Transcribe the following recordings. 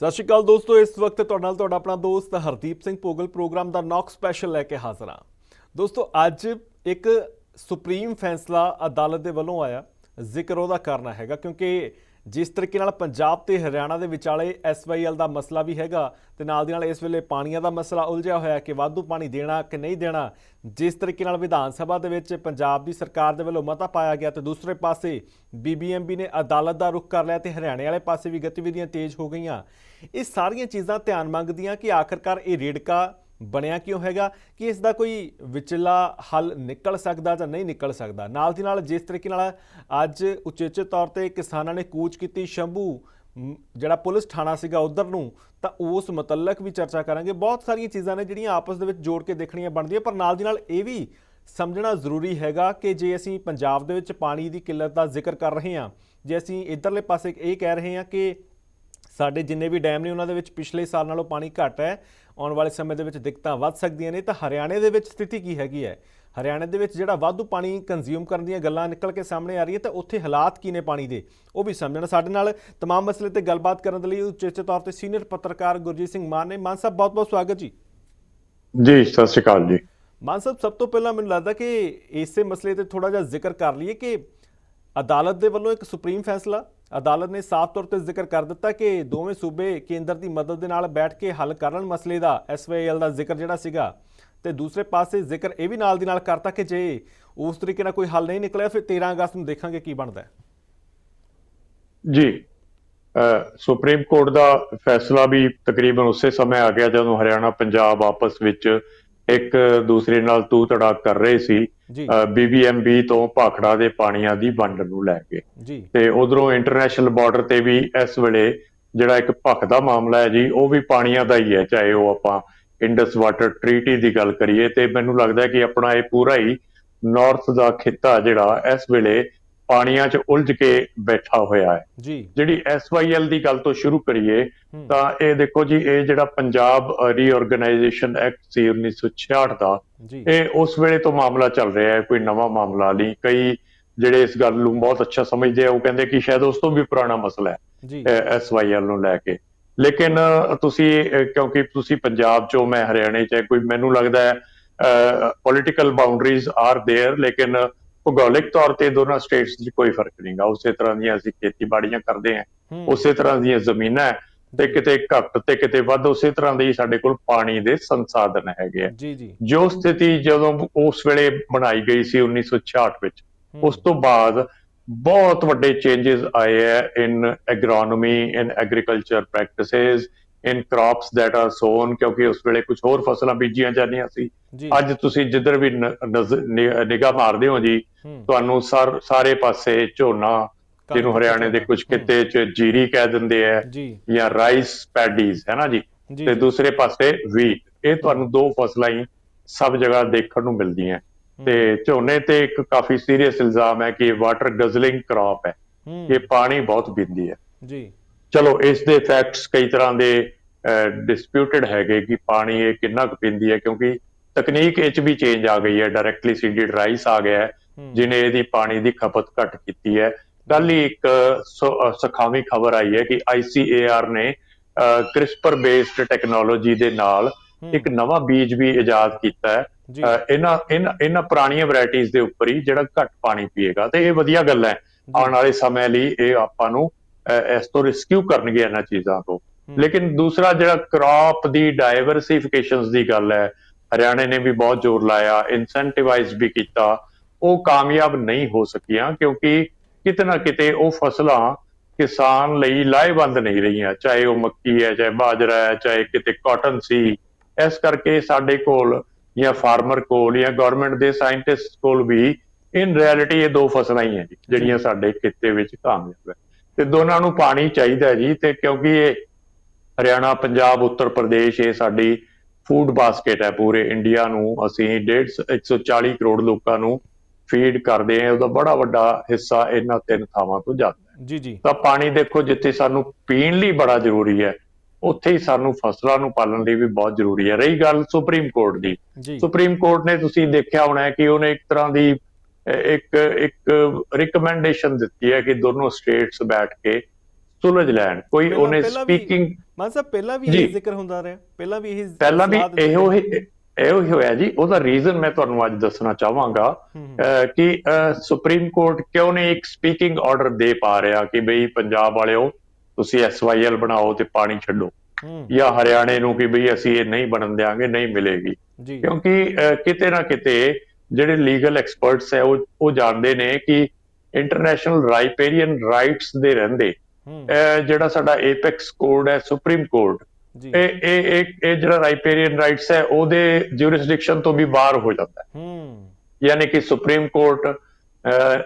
ਸਤਿ ਸ਼੍ਰੀ ਅਕਾਲ ਦੋਸਤੋ, ਇਸ ਵਕਤ ਤੁਹਾਡੇ ਨਾਲ ਤੁਹਾਡਾ ਆਪਣਾ ਦੋਸਤ ਹਰਦੀਪ ਸਿੰਘ ਪੋਗਲ ਪ੍ਰੋਗਰਾਮ ਦਾ ਨੌਕ ਸਪੈਸ਼ਲ ਲੈ ਕੇ ਹਾਜ਼ਰ ਹਾਂ। ਦੋਸਤੋ, ਅੱਜ ਇੱਕ ਸੁਪਰੀਮ ਫੈਸਲਾ ਅਦਾਲਤ ਦੇ ਵੱਲੋਂ ਆਇਆ, ਜ਼ਿਕਰ ਉਹਦਾ ਕਰਨਾ ਹੈਗਾ ਕਿਉਂਕਿ ਜਿਸ ਤਰੀਕੇ ਨਾਲ ਪੰਜਾਬ ਤੇ ਹਰਿਆਣਾ ਦੇ ਵਿਚਾਲੇ ਐਸਵਾਈਐਲ ਦਾ ਮਸਲਾ ਵੀ ਹੈਗਾ ਤੇ ਨਾਲ ਦੀ ਨਾਲ ਇਸ ਵੇਲੇ ਪਾਣੀਆਂ ਦਾ ਮਸਲਾ ਉਲਝਿਆ ਹੋਇਆ ਕਿ ਵਾਧੂ ਪਾਣੀ ਦੇਣਾ ਕਿ ਨਹੀਂ ਦੇਣਾ, ਜਿਸ ਤਰੀਕੇ ਨਾਲ ਵਿਧਾਨ ਸਭਾ ਦੇ ਵਿੱਚ ਪੰਜਾਬ ਦੀ ਸਰਕਾਰ ਦੇ ਵੱਲੋਂ ਮਤਾ ਪਾਇਆ ਗਿਆ ਤੇ ਦੂਸਰੇ ਪਾਸੇ ਬੀਬੀਐਮਬੀ ਨੇ ਅਦਾਲਤ ਦਾ ਰੁਖ ਕਰ ਲਿਆ ਤੇ ਹਰਿਆਣੇ ਵਾਲੇ ਪਾਸੇ ਵੀ ਗਤੀਵਿਧੀਆਂ ਤੇਜ਼ ਹੋ ਗਈਆਂ। ਇਹ ਸਾਰੀਆਂ ਚੀਜ਼ਾਂ ਧਿਆਨ ਮੰਗਦੀਆਂ ਕਿ ਆਖਰਕਾਰ ਇਹ ਰੇੜਕਾ ਬਣਿਆ ਕਿਉਂ ਹੈਗਾ ਕਿ ਇਸ ਦਾ ਕੋਈ ਵਿਚਲਾ ਹੱਲ ਨਿਕਲ ਸਕਦਾ ਜਾਂ ਨਹੀਂ ਨਿਕਲ ਸਕਦਾ? ਨਾਲ ਦੀ ਨਾਲ ਜਿਸ ਤਰੀਕੇ ਨਾਲ ਅੱਜ ਉਚੇਚੇ ਤੌਰ ਤੇ ਕਿਸਾਨਾਂ ਨੇ ਕੂਚ ਕੀਤੀ ਸ਼ੰਭੂ ਜਿਹੜਾ ਪੁਲਿਸ ਥਾਣਾ ਸੀਗਾ ਉਧਰ ਨੂੰ, ਤਾਂ ਉਸ ਮੁਤਲਕ ਵੀ ਚਰਚਾ ਕਰਾਂਗੇ। ਬਹੁਤ ਸਾਰੀਆਂ ਚੀਜ਼ਾਂ ਨੇ ਜਿਹੜੀਆਂ ਆਪਸ ਦੇ ਵਿੱਚ ਜੋੜ ਕੇ ਦੇਖਣੀਆਂ ਬਣਦੀਆਂ, ਪਰ ਨਾਲ ਦੀ ਨਾਲ ਇਹ ਵੀ ਸਮਝਣਾ ਜ਼ਰੂਰੀ ਹੈਗਾ ਕਿ ਜੇ ਅਸੀਂ ਪੰਜਾਬ ਦੇ ਵਿੱਚ ਪਾਣੀ ਦੀ ਕਿੱਲਤ ਦਾ ਜ਼ਿਕਰ ਕਰ ਰਹੇ ਹਾਂ, ਜੇ ਅਸੀਂ ਇਧਰਲੇ ਪਾਸੇ ਇਹ ਕਹਿ ਰਹੇ ਹਾਂ ਕਿ ਸਾਡੇ ਜਿੰਨੇ ਵੀ ਡੈਮ ਨੇ, ਉਹਨਾਂ ਦੇ ਵਿੱਚ ਪਿਛਲੇ ਸਾਲ ਨਾਲੋਂ ਪਾਣੀ ਘੱਟ ਹੈ ਆਉਣ ਵਾਲੇ ਸਮੇਂ ਦੇ ਵਿੱਚ ਦਿੱਕਤਾਂ ਵੱਧ ਸਕਦੀਆਂ ਨੇ ਤਾਂ ਹਰਿਆਣੇ ਦੇ ਵਿੱਚ ਸਥਿਤੀ ਕੀ ਹੈਗੀ ਹੈ? ਹਰਿਆਣੇ ਦੇ ਵਿੱਚ ਜਿਹੜਾ ਵਾਧੂ ਪਾਣੀ ਕੰਜ਼ਿਊਮ ਕਰਨ ਦੀਆਂ ਗੱਲਾਂ ਨਿਕਲ ਕੇ ਸਾਹਮਣੇ ਆ ਰਹੀ ਹੈ ਤਾਂ ਉੱਥੇ ਹਾਲਾਤ ਕੀ ਨੇ ਪਾਣੀ ਦੇ? ਉਹ ਵੀ ਸਮਝਣਾ ਸਾਡੇ ਨਾਲ ਤਮਾਮ ਮਸਲੇ ਤੇ ਗੱਲਬਾਤ ਕਰਨ ਦੇ ਲਈ ਉਚੇਚੇ ਤੌਰ ਤੇ ਸੀਨੀਅਰ ਪੱਤਰਕਾਰ ਗੁਰਜੀਤ ਸਿੰਘ ਮਾਨ ਨੇ। ਮਾਨ ਸਾਹਿਬ ਬਹੁਤ ਬਹੁਤ ਸਵਾਗਤ ਜੀ। ਜੀ ਸਤਿ ਸ਼੍ਰੀ ਅਕਾਲ ਜੀ। ਮਾਨ ਸਾਹਿਬ ਸਭ ਤੋਂ ਪਹਿਲਾਂ ਮੈਨੂੰ ਲੱਗਦਾ ਕਿ ਇਸੇ ਮਸਲੇ ਤੇ ਥੋੜਾ ਜਿਹਾ ਜ਼ਿਕਰ ਕਰ ਲਈਏ ਕਿ ਅਦਾਲਤ ਦੇ ਵੱਲੋਂ ਇੱਕ ਸੁਪਰੀਮ ਫੈਸਲਾ ਅਦਾਲਤ ਨੇ ਸਾਫ਼ ਤੌਰ ਤੇ ਜ਼ਿਕਰ ਕਰ ਦਿੱਤਾ ਕਿ ਦੋਵੇਂ ਸੂਬੇ ਕੇਂਦਰ ਦੀ ਮਦਦ ਦੇ ਨਾਲ ਬੈਠ ਕੇ ਹੱਲ ਕਰਨ ਮਸਲੇ ਦਾ ਐਸਵਾਈਐਲ ਦਾ ਜ਼ਿਕਰ ਜਿਹੜਾ ਸੀਗਾ। ਤੇ ਦੂਸਰੇ ਪਾਸੇ ਜ਼ਿਕਰ ਇਹ ਵੀ ਨਾਲ ਦੀ ਨਾਲ ਕਰਤਾ ਕਿ ਜੇ ਉਸ ਤਰੀਕੇ ਨਾਲ ਕੋਈ ਹੱਲ ਨਹੀਂ ਨਿਕਲਿਆ, ਫਿਰ 13 ਅਗਸਤ ਨੂੰ ਦੇਖਾਂਗੇ ਕੀ ਬਣਦਾ ਹੈ। ਜੀ ਸੁਪਰੀਮ ਕੋਰਟ ਦਾ ਫੈਸਲਾ ਵੀ ਤਕਰੀਬਨ ਉਸੇ ਸਮੇਂ ਆ ਗਿਆ ਜਦੋਂ ਹਰਿਆਣਾ ਪੰਜਾਬ ਆਪਸ ਵਿੱਚ ਇੱਕ ਦੂਸਰੇ ਨਾਲ ਤੂ ਤੜਾ ਕਰ ਰਹੇ ਸੀ। ਬੀਬੀਐਮਬੀ ਤੋਂ ਭਾਖੜਾ ਦੇ ਪਾਣੀਆਂ ਦੀ ਵੰਡ ਨੂੰ ਲੈ ਕੇ। ਜੀ। ਤੇ ਉਧਰੋਂ ਇੰਟਰਨੈਸ਼ਨਲ ਬਾਰਡਰ ਤੇ ਵੀ ਇਸ ਵੇਲੇ ਜਿਹੜਾ ਇੱਕ ਭਖ ਦਾ ਮਾਮਲਾ ਹੈ ਜੀ ਉਹ ਵੀ ਪਾਣੀਆਂ ਦਾ ਹੀ ਹੈ ਚਾਹੇ ਉਹ ਆਪਾਂ ਇੰਡਸ ਵਾਟਰ ਟ੍ਰੀਟੀ ਦੀ ਗੱਲ ਕਰੀਏ। ਤੇ ਮੈਨੂੰ ਲੱਗਦਾ ਹੈ ਕਿ ਆਪਣਾ ਇਹ ਪੂਰਾ ਹੀ ਨਾਰਥ ਦਾ ਖਿੱਤਾ ਜਿਹੜਾ ਇਸ ਵੇਲੇ ਪਾਣੀਆਂ 'ਚ ਉਲਝ ਕੇ ਬੈਠਾ ਹੋਇਆ ਹੈ ਜੀ ਜਿਹੜੀ ਐਸਵਾਈਐਲ ਦੀ ਗੱਲ ਤੋਂ ਸ਼ੁਰੂ ਕਰੀਏ ਹੂੰ। ਤਾਂ ਇਹ ਦੇਖੋ ਜੀ ਇਹ ਜਿਹੜਾ ਪੰਜਾਬ ਰੀਆਰਗੇਨਾਈਜੇਸ਼ਨ ਐਕਟ ਸੀ 1966 ਦਾ ਜੀ ਇਹ ਉਸ ਵੇਲੇ ਤੋਂ ਮਾਮਲਾ ਚੱਲ ਰਿਹਾ ਹੈ ਕੋਈ ਨਵਾਂ ਮਾਮਲਾ ਨਹੀਂ ਕਈ ਜਿਹੜੇ ਇਸ ਗੱਲ ਨੂੰ ਬਹੁਤ ਅੱਛਾ ਸਮਝਦੇ ਆ ਉਹ ਕਹਿੰਦੇ ਕਿ ਸ਼ਾਇਦ ਉਸ ਤੋਂ ਵੀ ਪੁਰਾਣਾ ਮਸਲਾ ਹੈ ਜੀ ਐਸਵਾਈਐਲ ਨੂੰ ਲੈ ਕੇ ਲੇਕਿਨ ਅ, ਤੁਸੀਂ ਅ, ਕਿਉਂਕਿ ਤੁਸੀਂ ਪੰਜਾਬ ਚੋਂ ਮੈਂ ਹਰਿਆਣੇ ਚ ਹੈ, ਕੋਈ ਮੈਨੂੰ ਲੱਗਦਾ ਹੈ ਪੋਲਿਟੀਕਲ ਬਾਉਂਡਰੀਜ਼ ਆਰ देयर ਲੇਕਿਨ ਭੂਗੋਲਿਕ ਤੌਰ ਤੇ ਦੋਨਾਂ ਸਟੇਟਸ 'ਚ ਕੋਈ ਫ਼ਰਕ ਨਹੀਂਗਾ ਉਸੇ ਤਰ੍ਹਾਂ ਦੀਆਂ ਅਸੀਂ ਖੇਤੀਬਾੜੀਆਂ ਕਰਦੇ ਹਾਂ ਉਸੇ ਤਰ੍ਹਾਂ ਦੀਆਂ ਜ਼ਮੀਨਾਂ ਤੇ ਕਿਤੇ ਘੱਟ ਤੇ ਕਿਤੇ ਵੱਧ ਉਸੇ ਤਰ੍ਹਾਂ ਦੇ ਸਾਡੇ ਕੋਲ ਪਾਣੀ ਦੇ ਸੰਸਾਧਨ ਹੈਗੇ ਆ। ਜੀ ਜੀ। ਜੋ ਸਥਿਤੀ ਜਦੋਂ ਉਸ ਵੇਲੇ ਬਣਾਈ ਗਈ ਸੀ 1966 ਵਿੱਚ ਉਸ ਤੋਂ ਬਾਅਦ ਬਹੁਤ ਵੱਡੇ ਚੇਂजेस ਆਏ ਹੈ in agronomy in agriculture practices in crops that are sown ਕਿਉਂਕਿ ਉਸ ਵੇਲੇ ਕੁਝ ਹੋਰ ਫਸਲਾਂ ਬੀਜੀਆਂ ਜਾਂਦੀਆਂ ਸੀ। ਅੱਜ ਤੁਸੀਂ ਜਿੱਧਰ ਵੀ ਨਿਗਾਹ ਮਾਰਦੇ ਹੋ ਜੀ ਤੁਹਾਨੂੰ ਸਰ ਪਾਸੇ ਝੋਨਾ ਜਿਹਨੂੰ ਹਰਿਆਣੇ ਦੇ ਕੁਝ ਕਿਤੇ ਚ ਜੀਰੀ ਕਹਿ ਦਿੰਦੇ ਆ ਜੀ। ਰਾਈਸ ਪੈਡੀਜ਼ ਹੈ ਨਾ ਜੀ? ਤੇ ਦੂਸਰੇ ਪਾਸੇ ਵੀਟ ਇਹ ਤੁਹਾਨੂੰ ਦੋ ਫਸਲਾਂ ਹੀ ਸਭ ਜਗ੍ਹਾ ਦੇਖਣ ਨੂੰ ਮਿਲਦੀਆਂ। ਤੇ ਝੋਨੇ ਤੇ ਇੱਕ ਕਾਫੀ ਸੀਰੀਅਸ ਇਲਜ਼ਾਮ ਹੈ ਕਿ ਵਾਟਰ ਗਜ਼ਲਿੰਗ ਕ੍ਰੌਪ ਹੈ। ਹੂੰ, ਇਹ ਪਾਣੀ ਬਹੁਤ ਪੀਂਦੀ ਹੈ। ਜੀ। ਚਲੋ ਇਸ ਦੇ ਫੈਕਟਸ ਕਈ ਤਰ੍ਹਾਂ ਦੇ ਡਿਸਪਿਊਟਡ ਹੈਗੇ ਕਿ ਪਾਣੀ ਇਹ ਕਿੰਨਾ ਕੁ ਪੀਂਦੀ ਹੈ ਕਿਉਂਕਿ ਤਕਨੀਕ ਇਹ ਚ ਵੀ ਚੇਂਜ ਆ ਗਈ ਹੈ ਡਾਇਰੈਕਟਲੀ ਸੀਡਡ ਰਾਈਸ ਆ ਗਿਆ ਹੈ ਜਿਨੇ ਇਹਦੀ ਪਾਣੀ ਦੀ ਖਪਤ ਘੱਟ ਕੀਤੀ ਹੈ। ਕੱਲ ਹੀ ਇੱਕ ਸਖਾਵੀ ਖਬਰ ਆਈ ਹੈ ਕਿ ICAR ਨੇ ਕ੍ਰਿਸਪਰ ਬੇਸਡ ਟੈਕਨੋਲੋਜੀ ਦੇ ਨਾਲ ਇੱਕ ਨਵਾਂ ਬੀਜ ਵੀ ਇਜਾਦ ਕੀਤਾ ਹੈ। ਇਹਨਾਂ ਇਹਨਾਂ ਪੁਰਾਣੀਆਂ ਵੈਰਾਈਟੀਆਂ ਦੇ ਉੱਪਰ ਹੀ ਜਿਹੜਾ ਘੱਟ ਪਾਣੀ ਪੀਏਗਾ ਤੇ ਇਹ ਵਧੀਆ ਗੱਲ ਹੈ। ਆਉਣ ਵਾਲੇ ਸਮੇਂ ਲਈ ਇਹ ਆਪਾਂ ਨੂੰ ਇਸ ਤੋਂ ਰਿਸਕਿਊ ਕਰਨਗੇ ਇਹਨਾਂ ਚੀਜ਼ਾਂ ਤੋਂ। ਲੇਕਿਨ ਦੂਸਰਾ ਜਿਹੜਾ ਕ੍ਰੌਪ ਦੀ ਡਾਈਵਰਸਿਫਿਕੇਸ਼ਨਸ ਦੀ ਗੱਲ ਹੈ ਹਰਿਆਣੇ ਨੇ ਵੀ ਬਹੁਤ ਜ਼ੋਰ ਲਾਇਆ ਇਨਸੈਂਟੀਵਾਈਜ਼ ਵੀ ਕੀਤਾ ਉਹ ਕਾਮਯਾਬ ਨਹੀਂ ਹੋ ਸਕੀਆਂ ਕਿਉਂਕਿ ਕਿਤੇ ਨਾ ਕਿਤੇ ਉਹ ਫਸਲਾਂ ਕਿਸਾਨ ਲਈ ਲਾਹੇਵੰਦ ਨਹੀਂ ਰਹੀਆਂ ਚਾਹੇ ਉਹ ਮੱਕੀ ਹੈ ਚਾਹੇ ਬਾਜਰਾ ਹੈ ਚਾਹੇ ਕਿਤੇ ਕਾਟਨ ਸੀ। ਇਸ ਕਰਕੇ ਸਾਡੇ ਕੋਲ ਜਾਂ ਫਾਰਮਰ ਕੋਲ ਜਾਂ ਗਵਰਨਮੈਂਟ ਦੇ ਸਾਇੰਟਿਸਟ ਕੋਲ ਵੀ ਇਨ ਰਿਐਲਿਟੀ ਇਹ ਦੋ ਫਸਲਾਂ ਹੀ ਹੈ ਜੀ ਜਿਹੜੀਆਂ ਸਾਡੇ ਖਿੱਤੇ ਵਿੱਚ ਕਾਮਯਾਬ ਹੈ। ਤੇ ਦੋਨਾਂ ਨੂੰ ਪਾਣੀ ਚਾਹੀਦਾ ਜੀ ਤੇ ਕਿਉਂਕਿ ਇਹ ਹਰਿਆਣਾ ਪੰਜਾਬ ਉੱਤਰ ਪ੍ਰਦੇਸ਼ ਇਹ ਸਾਡੀ ਫੂਡ ਬਾਸਕਟ ਹੈ ਪੂਰੇ ਇੰਡੀਆ ਨੂੰ। ਅਸੀਂ 150 140 ਕਰੋੜ ਲੋਕਾਂ ਨੂੰ ਫੀਡ ਕਰਦੇ ਹਾਂ। ਉਹਦਾ ਬੜਾ ਵੱਡਾ ਹਿੱਸਾ ਇਹਨਾਂ ਤਿੰਨ ਥਾਵਾਂ ਤੋਂ ਜਾਂਦਾ ਹੈ। ਜੀ ਜੀ। ਤਾਂ ਪਾਣੀ ਦੇਖੋ ਜਿੱਥੇ ਸਾਨੂੰ ਪੀਣ ਲਈ ਬੜਾ ਜ਼ਰੂਰੀ ਹੈ ਉੱਥੇ ਹੀ ਸਾਨੂੰ ਫਸਲਾਂ ਨੂੰ ਪਾਲਣ ਲਈ ਵੀ ਬਹੁਤ ਜ਼ਰੂਰੀ ਹੈ। ਰਹੀ ਗੱਲ ਸੁਪਰੀਮ ਕੋਰਟ ਦੀ। ਸੁਪਰੀਮ ਕੋਰਟ ਨੇ ਤੁਸੀਂ ਦੇਖਿਆ ਹੋਣਾ ਕਿ ਉਹਨੇ ਇੱਕ ਤਰ੍ਹਾਂ ਦੀ ਇੱਕ ਇੱਕ ਰਿਕਮੈਂਡੇਸ਼ਨ ਦਿੱਤੀ ਹੈ ਕਿ ਦੋਨੋਂ ਸਟੇਟਸ ਬੈਠ ਕੇ ਸੁਲਝ ਲੈਣ ਕੋਈ ਉਹਨੇ ਸਪੀਕਿੰਗ ਮਾਨ ਸਾਹਿਬ ਪਹਿਲਾਂ ਵੀ। ਇਹ ਜ਼ਿਕਰ ਹੁੰਦਾ ਰਿਹਾ ਪਹਿਲਾਂ ਵੀ ਇਹ ਪਹਿਲਾਂ ਵੀ ਇਹੋ। ਹੀ ਇਹੋ ਹੀ ਹੋਇਆ ਜੀ। ਉਹਦਾ ਰੀਜ਼ਨ ਮੈਂ ਤੁਹਾਨੂੰ ਅੱਜ ਦੱਸਣਾ ਚਾਹਾਂਗਾ ਕਿ ਸੁਪਰੀਮ ਕੋਰਟ ਕਿਉਂ ਨਹੀਂ ਇੱਕ ਸਪੀਕਿੰਗ ਆਰਡਰ ਦੇ ਪਾ ਰਿਹਾ ਕਿ ਬਈ ਪੰਜਾਬ ਵਾਲਿਓ ਤੁਸੀਂ ਐਸਵਾਈਐਲ ਬਣਾਓ ਤੇ ਪਾਣੀ ਛੱਡੋ। ਜਾਂ ਹਰਿਆਣੇ ਨੂੰ ਕਿ ਬਈ ਅਸੀਂ ਇਹ ਨਹੀਂ ਬਣਨ ਦਿਆਂਗੇ ਨਹੀਂ ਮਿਲੇਗੀ। ਕਿਉਂਕਿ ਕਿਤੇ ਨਾ ਕਿਤੇ ਜਿਹੜੇ ਲੀਗਲ ਐਕਸਪਰਟਸ ਹੈ ਉਹ ਉਹ ਜਾਣਦੇ ਨੇ ਕਿ ਇੰਟਰਨੈਸ਼ਨਲ ਰਾਈਪੇਰੀਅਨ ਰਾਈਟਸ ਦੇ ਰਹਿੰਦੇ। ਜਿਹੜਾ ਸਾਡਾ 에ਪੈਕਸ ਕੋਡ ਹੈ ਸੁਪਰੀਮ ਕੋਰਟ ਇਹ ਇਹ ਇਹ ਜਿਹੜਾ ਰਾਈਪੇਰੀਅਨ ਰਾਈਟਸ ਹੈ ਉਹਦੇ ਜੁਰਿਸਡਿਕਸ਼ਨ ਤੋਂ ਵੀ ਬਾਹਰ ਹੋ ਜਾਂਦਾ ਹੈ। ਹੂੰ। ਯਾਨੀ ਕਿ ਸੁਪਰੀਮ ਕੋਰਟ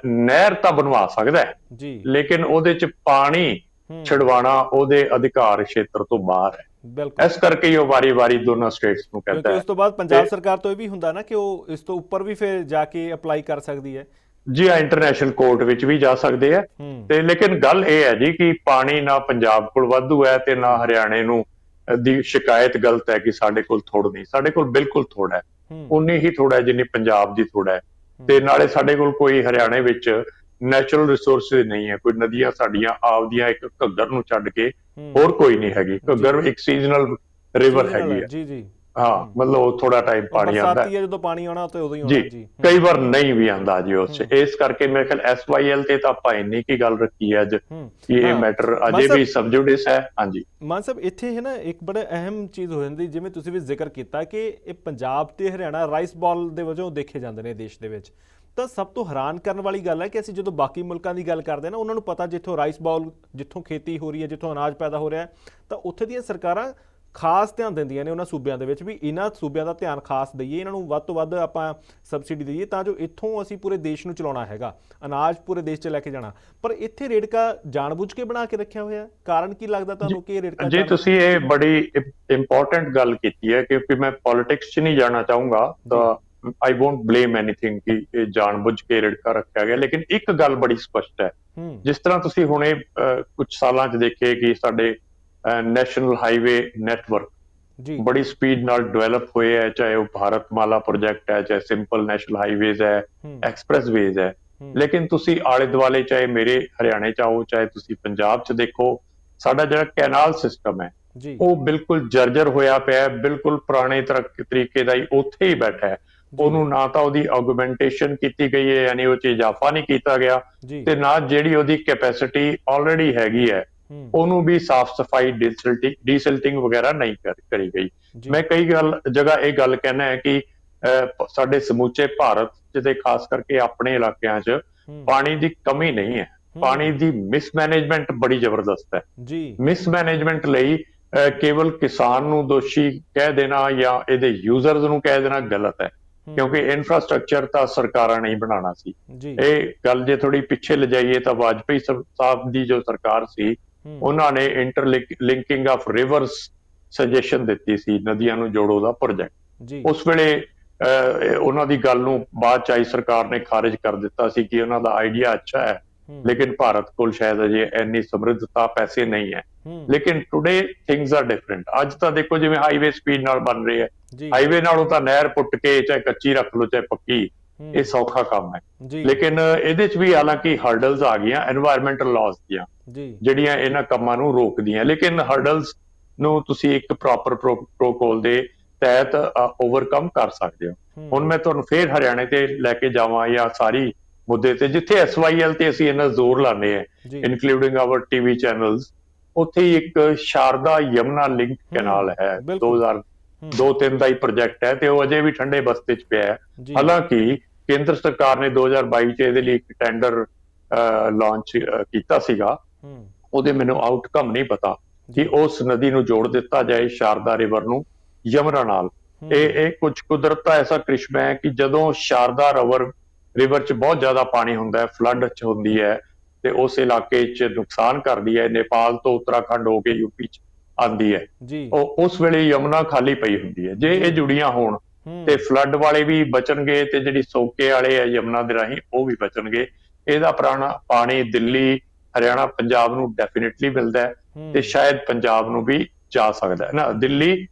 ਨਹਿਰ ਤਾਂ ਬਣਵਾ ਸਕਦਾ ਹੈ ਜੀ। ਲੇਕਿਨ ਉਹਦੇ ਚ ਪਾਣੀ ਛਡਵਾਣਾ ਉਹਦੇ ਅਧਿਕਾਰ ਖੇਤਰ ਤੋਂ ਬਾਹਰ ਹੈ। ਬਿਲਕੁਲ। ਇਸ ਕਰਕੇ ਹੀ ਉਹ ਵਾਰੀ-ਵਾਰੀ ਦੋਨਾਂ ਸਟੇਟਸ ਨੂੰ ਕਹਿੰਦਾ ਕਿਉਂਕਿ ਹੈ। ਉਸ ਤੋਂ ਬਾਅਦ ਪੰਜਾਬ ਸਰਕਾਰ ਤੋਂ ਇਹ ਵੀ ਹੁੰਦਾ ਨਾ ਕਿ ਉਹ ਇਸ ਤੋਂ ਉੱਪਰ ਵੀ ਫਿਰ ਜਾ ਕੇ ਅਪਲਾਈ ਕਰ ਸਕਦੀ ਹੈ। ਜੀ ਆ ਇੰਟਰਨੈਸ਼ਨਲ ਕੋਰਟ ਵਿੱਚ ਵੀ ਜਾ ਸਕਦੇ ਆ। ਤੇ ਲੇਕਿਨ ਗੱਲ ਇਹ ਹੈ ਜੀ ਕਿ ਪਾਣੀ ਨਾ ਪੰਜਾਬ ਕੋਲ ਵਾਧੂ ਹੈ ਤੇ ਨਾ ਹਰਿਆਣੇ ਨੂੰ ਦੀ ਸ਼ਿਕਾਇਤ ਗਲਤ ਹੈ ਕਿ ਸਾਡੇ ਕੋਲ ਥੋੜ ਨਹੀਂ। ਸਾਡੇ ਕੋਲ ਬਿਲਕੁਲ ਥੋੜਾ ਹੈ। ਉਨੀ ਹੀ ਥੋੜਾ ਹੈ ਜਿੰਨੀ ਪੰਜਾਬ ਦੀ ਥੋੜਾ ਹੈ। ਤੇ ਨਾਲੇ ਸਾਡੇ ਕੋਲ ਕੋਈ ਹਰਿਆਣੇ ਵਿੱਚ ਨੈਚੁਰਲ ਰਿਸੋਰਸਸ ਨਹੀਂ ਹੈ। ਕੋਈ ਨਦੀਆਂ ਸਾਡੀਆਂ ਆਪਦੀਆਂ ਇੱਕ ਘੱਗਰ ਨੂੰ ਛੱਡ ਕੇ। ਹੋਰ ਕੋਈ ਨਹੀਂ ਹੈਗੀ। ਘੱਗਰ ਇੱਕ ਸੀਜ਼ਨਲ ਰਿਵਰ ਹੈਗੀ ਹੈ। ਜੀ ਜੀ। ਹਾਂ ਮਤਲਬ ਉਹ ਥੋੜਾ ਟਾਈਮ ਪਾਣੀ ਆਉਂਦਾ। ਬਰਸਾਤੀ ਹੈ ਜਦੋਂ ਪਾਣੀ ਆਉਣਾ ਤੇ ਉਦੋਂ ਹੀ ਆਉਣਾ ਜੀ ਕਈ ਵਾਰ ਨਹੀਂ ਵੀ ਆਂਦਾ ਜੀ ਉਸ 'ਚ। ਇਸ ਕਰਕੇ ਮੇਰੇ ਖਿਆਲ ਐਸਵਾਈਐਲ ਤੇ ਤਾਂ ਆਪਾਂ ਇੰਨੀ ਕੀ ਗੱਲ ਰੱਖੀ ਹੈ ਅੱਜ ਕਿ ਇਹ। ਮੈਟਰ ਅਜੇ ਵੀ ਸਬਜੂਡਿਸ ਹੈ। ਹਾਂਜੀ। ਮਾਨ ਸਾਹਿਬ ਇੱਥੇ ਹੈ ਨਾ ਇੱਕ ਬੜਾ ਅਹਿਮ ਚੀਜ਼ ਹੋ ਜਾਂਦੀ ਜਿਵੇਂ ਤੁਸੀਂ ਵੀ ਜ਼ਿਕਰ ਕੀਤਾ ਕਿ ਇਹ ਪੰਜਾਬ ਤੇ ਹਰਿਆਣਾ ਰਾਈਸ ਬਾਲ ਦੇ ਵਜੋਂ ਦੇਖੇ ਜਾਂਦੇ ਨੇ ਦੇਸ਼ ਦੇ ਵਿੱਚ। ਤਾਂ ਸਭ ਤੋਂ ਹੈਰਾਨ ਕਰਨ ਵਾਲੀ ਗੱਲ ਹੈ ਕਿ ਅਸੀਂ ਜਦੋਂ ਬਾਕੀ ਮੁਲਕਾਂ ਦੀ ਗੱਲ ਕਰਦੇ ਹਾਂ ਨਾ ਉਹਨਾਂ ਨੂੰ ਪਤਾ ਜਿੱਥੋਂ ਰਾਈਸ ਬਾਲ ਜਿੱਥੋਂ ਖੇਤੀ ਹੋ ਰਹੀ ਹੈ ਜਿੱਥੋਂ ਅਨਾਜ ਪੈਦਾ ਹੋ ਰਿਹਾ ਹੈ ਤਾਂ ਉੱਥੇ ਦੀਆਂ ਸਰਕਾਰਾਂ ਖਾਸ ਧਿਆਨ ਦਿੰਦੀਆਂ ਨੇ ਉਹਨਾਂ ਸੂਬਿਆਂ ਦੇ ਵਿੱਚ ਵੀ ਇਹਨਾਂ ਸੂਬਿਆਂ ਦਾ ਧਿਆਨ ਖਾਸ ਦਈਏ ਇਹਨਾਂ ਨੂੰ ਵੱਧ ਤੋਂ ਵੱਧ ਆਪਾਂ ਸਬਸਿਡੀ ਦਈਏ ਤਾਂ ਜੋ ਇੱਥੋਂ ਅਸੀਂ ਪੂਰੇ ਦੇਸ਼ ਨੂੰ ਚਲਾਉਣਾ ਹੈਗਾ ਅਨਾਜ ਪੂਰੇ ਦੇਸ਼ 'ਚ ਲੈ ਕੇ ਜਾਣਾ। ਪਰ ਇੱਥੇ ਰੇੜਕਾ ਜਾਣਬੁੱਝ ਕੇ ਬਣਾ ਕੇ ਰੱਖਿਆ ਹੋਇਆ ਕਾਰਨ ਕੀ ਲੱਗਦਾ ਤੁਹਾਨੂੰ ਕਿ ਇਹ ਰੇੜਕਾ ਜੀ ਤੁਸੀਂ ਇਹ ਬੜੀ ਇੰਪੋਰਟੈਂਟ ਗੱਲ ਕੀਤੀ ਹੈ ਕਿਉਂਕਿ ਮੈਂ ਪੋਲਿਟਿਕਸ 'ਚ ਨਹੀਂ ਜਾਣਾ ਚਾਹੂੰਗਾ ਤਾਂ ਆਈ ਵੋਂਟ ਬਲੇਮ ਐਨੀਥਿੰਗ ਕਿ ਇਹ ਜਾਣਬੁੱਝ ਕੇ ਰਿੜਕਾ ਰੱਖਿਆ ਗਿਆ। ਲੇਕਿਨ ਇੱਕ ਗੱਲ ਬੜੀ ਸਪਸ਼ਟ ਹੈ ਹੂੰ। ਜਿਸ ਤਰ੍ਹਾਂ ਤੁਸੀਂ ਹੁਣੇ ਕੁਝ ਸਾਲਾਂ 'ਚ ਦੇਖੇ ਕਿ ਸਾਡੇ ਨੈਸ਼ਨਲ ਹਾਈਵੇ ਨੈਟਵਰਕ ਜੀ। ਬੜੀ ਸਪੀਡ ਨਾਲ ਡਿਵੈਲਪ ਹੋਏ ਹੈ ਚਾਹੇ ਉਹ ਭਾਰਤਮਾਲਾ ਪ੍ਰੋਜੈਕਟ ਹੈ ਚਾਹੇ ਸਿੰਪਲ ਨੈਸ਼ਨਲ ਹਾਈਵੇਜ਼ ਹੈ ਹੂੰ, ਐਕਸਪ੍ਰੈਸਵੇਜ਼ ਹੈ। ਲੇਕਿਨ ਤੁਸੀਂ ਆਲੇ ਦੁਆਲੇ ਚਾਹੇ ਮੇਰੇ ਹਰਿਆਣੇ ਚ ਆਓ ਚਾਹੇ ਤੁਸੀਂ ਪੰਜਾਬ ਚ ਦੇਖੋ ਸਾਡਾ ਜਿਹੜਾ ਕੈਨਾਲ ਸਿਸਟਮ ਹੈ ਜੀ। ਉਹ ਬਿਲਕੁਲ ਜਰਜਰ ਹੋਇਆ ਪਿਆ ਬਿਲਕੁਲ ਪੁਰਾਣੇ ਤਰਕ- ਤਰੀਕੇ ਦਾ ਹੀ ਉੱਥੇ ਹੀ ਬੈਠਾ ਹੈ। ਉਹਨੂੰ ਨਾ ਤਾਂ ਉਹਦੀ ਆਗੂਮੈਂਟੇਸ਼ਨ ਕੀਤੀ ਗਈ ਹੈ ਯਾਨੀ ਉਹ ਚ ਇਜ਼ਾਫਾ ਨਹੀਂ ਕੀਤਾ ਗਿਆ ਤੇ ਨਾ ਜਿਹੜੀ ਉਹਦੀ ਕੈਪੈਸਿਟੀ ਆਲਰੇਡੀ ਹੈਗੀ ਹੂੰ, ਉਹਨੂੰ ਵੀ ਸਾਫ਼ ਸਫ਼ਾਈ ਡੀਸਲਟਿੰਗ ਡੀਸਲਟਿੰਗ ਵਗੈਰਾ ਨਹੀਂ ਕਰ- ਗਈ। ਮੈਂ ਕਈ ਗੱਲ ਜਗ੍ਹਾ ਇਹ ਗੱਲ ਕਹਿਣਾ ਹੈ ਕਿ ਸਾਡੇ ਸਮੁੱਚੇ ਭਾਰਤ ਜਿਹਦੇ ਖਾਸ ਕਰਕੇ ਆਪਣੇ ਇਲਾਕਿਆਂ 'ਚ ਪਾਣੀ ਦੀ ਕਮੀ ਨਹੀਂ ਹੈ। ਪਾਣੀ ਦੀ ਮਿਸਮੈਨੇਜਮੈਂਟ ਬੜੀ ਜ਼ਬਰਦਸਤ ਹੈ। ਜੀ। ਮਿਸਮੈਨੇਜਮੈਂਟ ਲਈ ਕੇਵਲ ਕਿਸਾਨ ਨੂੰ ਦੋਸ਼ੀ ਕਹਿ ਦੇਣਾ ਜਾਂ ਇਹਦੇ ਯੂਜ਼ਰਸ ਨੂੰ ਕਹਿ ਦੇਣਾ ਗਲਤ ਹੈ। ਕਿਉਂਕਿ ਇਨਫਰਾਸਟ੍ਰਕਚਰ ਤਾਂ ਸਰਕਾਰਾਂ ਨੇ ਹੀ ਬਣਾਉਣਾ ਸੀ। ਇਹ ਗੱਲ ਜੇ ਥੋੜੀ ਪਿੱਛੇ ਲਿਜਾਈਏ ਤਾਂ ਵਾਜਪੇਈ ਸਾਹਿਬ ਦੀ ਜੋ ਸਰਕਾਰ ਸੀ ਉਹਨਾਂ ਨੇ ਇੰਟਰਲਿੰਕਿੰਗ ਆਫ ਰਿਵਰਸ ਸੁਜੈਸ਼ਨ ਦਿੱਤੀ ਸੀ ਨਦੀਆਂ ਨੂੰ ਜੋੜੋ ਦਾ ਪ੍ਰੋਜੈਕਟ ਉਸ ਵੇਲੇ ਉਹਨਾਂ ਦੀ ਗੱਲ ਨੂੰ ਬਾਅਦ ਚ ਆਈ ਸਰਕਾਰ ਨੇ ਖਾਰਿਜ ਕਰ ਦਿੱਤਾ ਸੀ ਕਿ ਉਹਨਾਂ ਦਾ ਆਈਡੀਆ ਅੱਛਾ ਹੈ ਲੇਕਿਨ ਭਾਰਤ ਕੋਲ ਸ਼ਾਇਦ ਅਜੇ ਇੰਨੀ ਸਮਰਿੱਧਤਾ ਪੈਸੇ ਨਹੀਂ ਹੈ। ਲੇਕਿਨ ਟੁਡੇ ਥਿੰਗਸ ਆਰ ਡਿਫਰੈਂਟ ਅੱਜ ਤਾਂ ਦੇਖੋ ਜਿਵੇਂ ਹਾਈਵੇ ਸਪੀਡ ਨਾਲ ਬਣ ਰਹੀ ਹੈ। ਹਾਈਵੇ ਨਾਲੋਂ ਤਾਂ ਨਹਿਰ ਪੁੱਟ ਕੇ ਚਾਹੇ ਕੱਚੀ ਰੱਖ ਲਓ ਚਾਹੇ ਪੱਕੀ ਇਹ ਸੌਖਾ ਕੰਮ ਹੈ। ਲੇਕਿਨ ਇਹਦੇ ਚ ਵੀ ਹਾਲਾਂਕਿ ਹਰਡਲਸ ਆ ਗਈਆਂ এনवायरमेंटਲ ਲਾਜ਼ ਦੀਆਂ ਜਿਹੜੀਆਂ ਇਹਨਾਂ ਕੰਮਾਂ ਨੂੰ ਰੋਕਦੀਆਂ। ਲੇਕਿਨ ਹਰਡਲਸ ਨੂੰ ਤੁਸੀਂ ਇੱਕ ਪ੍ਰੋਪਰ ਪ੍ਰੋਟੋਕੋਲ ਦੇ ਤਹਿਤ ਓਵਰਕਮ ਕਰ ਸਕਦੇ ਹੋ। ਹੁਣ ਮੈਂ ਤੁਹਾਨੂੰ ਫੇਰ ਹਰਿਆਣੇ ਤੇ ਲੈ ਕੇ ਜਾਵਾਂ ਜਾਂ ਸਾਰੀ ਮੁੱਦੇ ਤੇ ਜਿੱਥੇ ਐਸਵਾਈਐਲ ਤੇ ਅਸੀਂ ਇਹਨਾਂ ਜ਼ੋਰ ਲਾਣੇ ਆ ਇਨਕਲੂਡਿੰਗ ਆਵਰ ਟੀਵੀ ਚੈਨਲਸ ਉੱਥੇ ਇੱਕ ਸ਼ਾਰਦਾ ਯਮਨਾ ਲਿੰਕ ਕੈਨਾਲ ਹੈ। 2000 2-3 ਦਾ ਹੀ ਪ੍ਰੋਜੈਕਟ ਹੈ ਤੇ ਉਹ ਅਜੇ ਵੀ ਠੰਡੇ ਬਸਤੇ 'ਚ ਪਿਆ ਹੈ। ਹਾਲਾਂਕਿ ਕੇਂਦਰ ਸਰਕਾਰ ਨੇ 2022 ਚ ਇਹਦੇ ਲਈ ਇੱਕ ਟੈਂਡਰ ਲਾਂਚ ਕੀਤਾ ਸੀਗਾ। ਉਹਦੇ ਮੈਨੂੰ ਆਊਟਕਮ ਨਹੀਂ ਪਤਾ ਕਿ ਉਸ ਨਦੀ ਨੂੰ ਜੋੜ ਦਿੱਤਾ ਜਾਏ ਸ਼ਾਰਦਾ ਰਿਵਰ ਨੂੰ ਯਮਨਾ ਨਾਲ। ਇਹ ਇਹ ਕੁਝ ਕੁਦਰਤ ਦਾ ਐਸਾ ਕ੍ਰਿਸ਼ਮਾ ਹੈ ਕਿ ਜਦੋਂ ਸ਼ਾਰਦਾ ਰਿਵਰ ਰਿਵਰ 'ਚ ਬਹੁਤ ਜ਼ਿਆਦਾ ਪਾਣੀ ਹੁੰਦਾ ਹੈ ਫਲੱਡ 'ਚ ਹੁੰਦੀ ਹੈ ਤੇ ਉਸ ਇਲਾਕੇ 'ਚ ਨੁਕਸਾਨ ਕਰਦੀ ਹੈ ਨੇਪਾਲ ਤੋਂ ਉੱਤਰਾਖੰਡ ਹੋ ਕੇ ਯੂਪੀ 'ਚ ਆਂਦੀ ਹੈ। ਉਹ ਉਸ ਵੇਲੇ ਯਮਨਾ ਖਾਲੀ ਪਈ ਹੁੰਦੀ ਹੈ। ਜੇ ਇਹ ਜੁੜੀਆਂ ਹੋਣ ਤੇ ਫਲੱਡ ਵਾਲੇ ਵੀ ਬਚਣਗੇ ਤੇ ਜਿਹੜੀ ਸੋਕੇ ਵਾਲੇ ਆ ਯਮਨਾ ਦੇ ਰਾਹੀਂ ਉਹ ਵੀ ਬਚਣਗੇ। ਇਹਦਾ ਪੁਰਾਣਾ ਪਾਣੀ ਦਿੱਲੀ ਹਰਿਆਣਾ ਪੰਜਾਬ ਨੂੰ ਡੈਫੀਨਿਟਲੀ ਮਿਲਦਾ ਤੇ ਸ਼ਾਇਦ ਪੰਜਾਬ ਨੂੰ ਵੀ ਜਾ ਸਕਦਾ ਹੈ। ਨਾ ਦਿੱਲੀ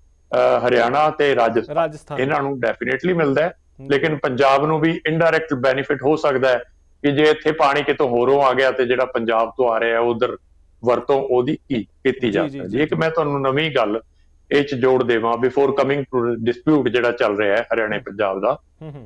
ਹਰਿਆਣਾ ਤੇ ਰਾਜਸਥਾਨ। ਇਹਨਾਂ ਨੂੰ ਡੈਫੀਨਿਟਲੀ ਮਿਲਦਾ ਹੈ। ਲੇਕਿਨ ਪੰਜਾਬ ਨੂੰ ਵੀ ਇਨਡਾਇਰੈਕਟ ਬੈਨੀਫਿਟ ਹੋ ਸਕਦਾ ਹੈ ਕਿ ਜੇ ਇੱਥੇ ਪਾਣੀ ਕਿਤੋਂ ਹੋਰੋਂ ਆ ਗਿਆ ਤੇ ਜਿਹੜਾ ਪੰਜਾਬ ਤੋਂ ਆ ਰਿਹਾ ਉਧਰ ਵਰਤੋਂ ਉਹਦੀ ਕੀ ਕੀਤੀ ਜਾ ਸਕਦੀ ਹੈ। ਕਿ ਜੀ। ਮੈਂ ਤੁਹਾਨੂੰ ਨਵੀਂ ਗੱਲ ਇਹ ਚ ਜੋੜ ਦੇਵਾਂ ਬਿਫੋਰ ਕਮਿੰਗ ਟੂ ਡਿਸਪਿਊਟ ਜਿਹੜਾ ਚੱਲ ਰਿਹਾ ਹੈ ਹਰਿਆਣਾ ਪੰਜਾਬ ਦਾ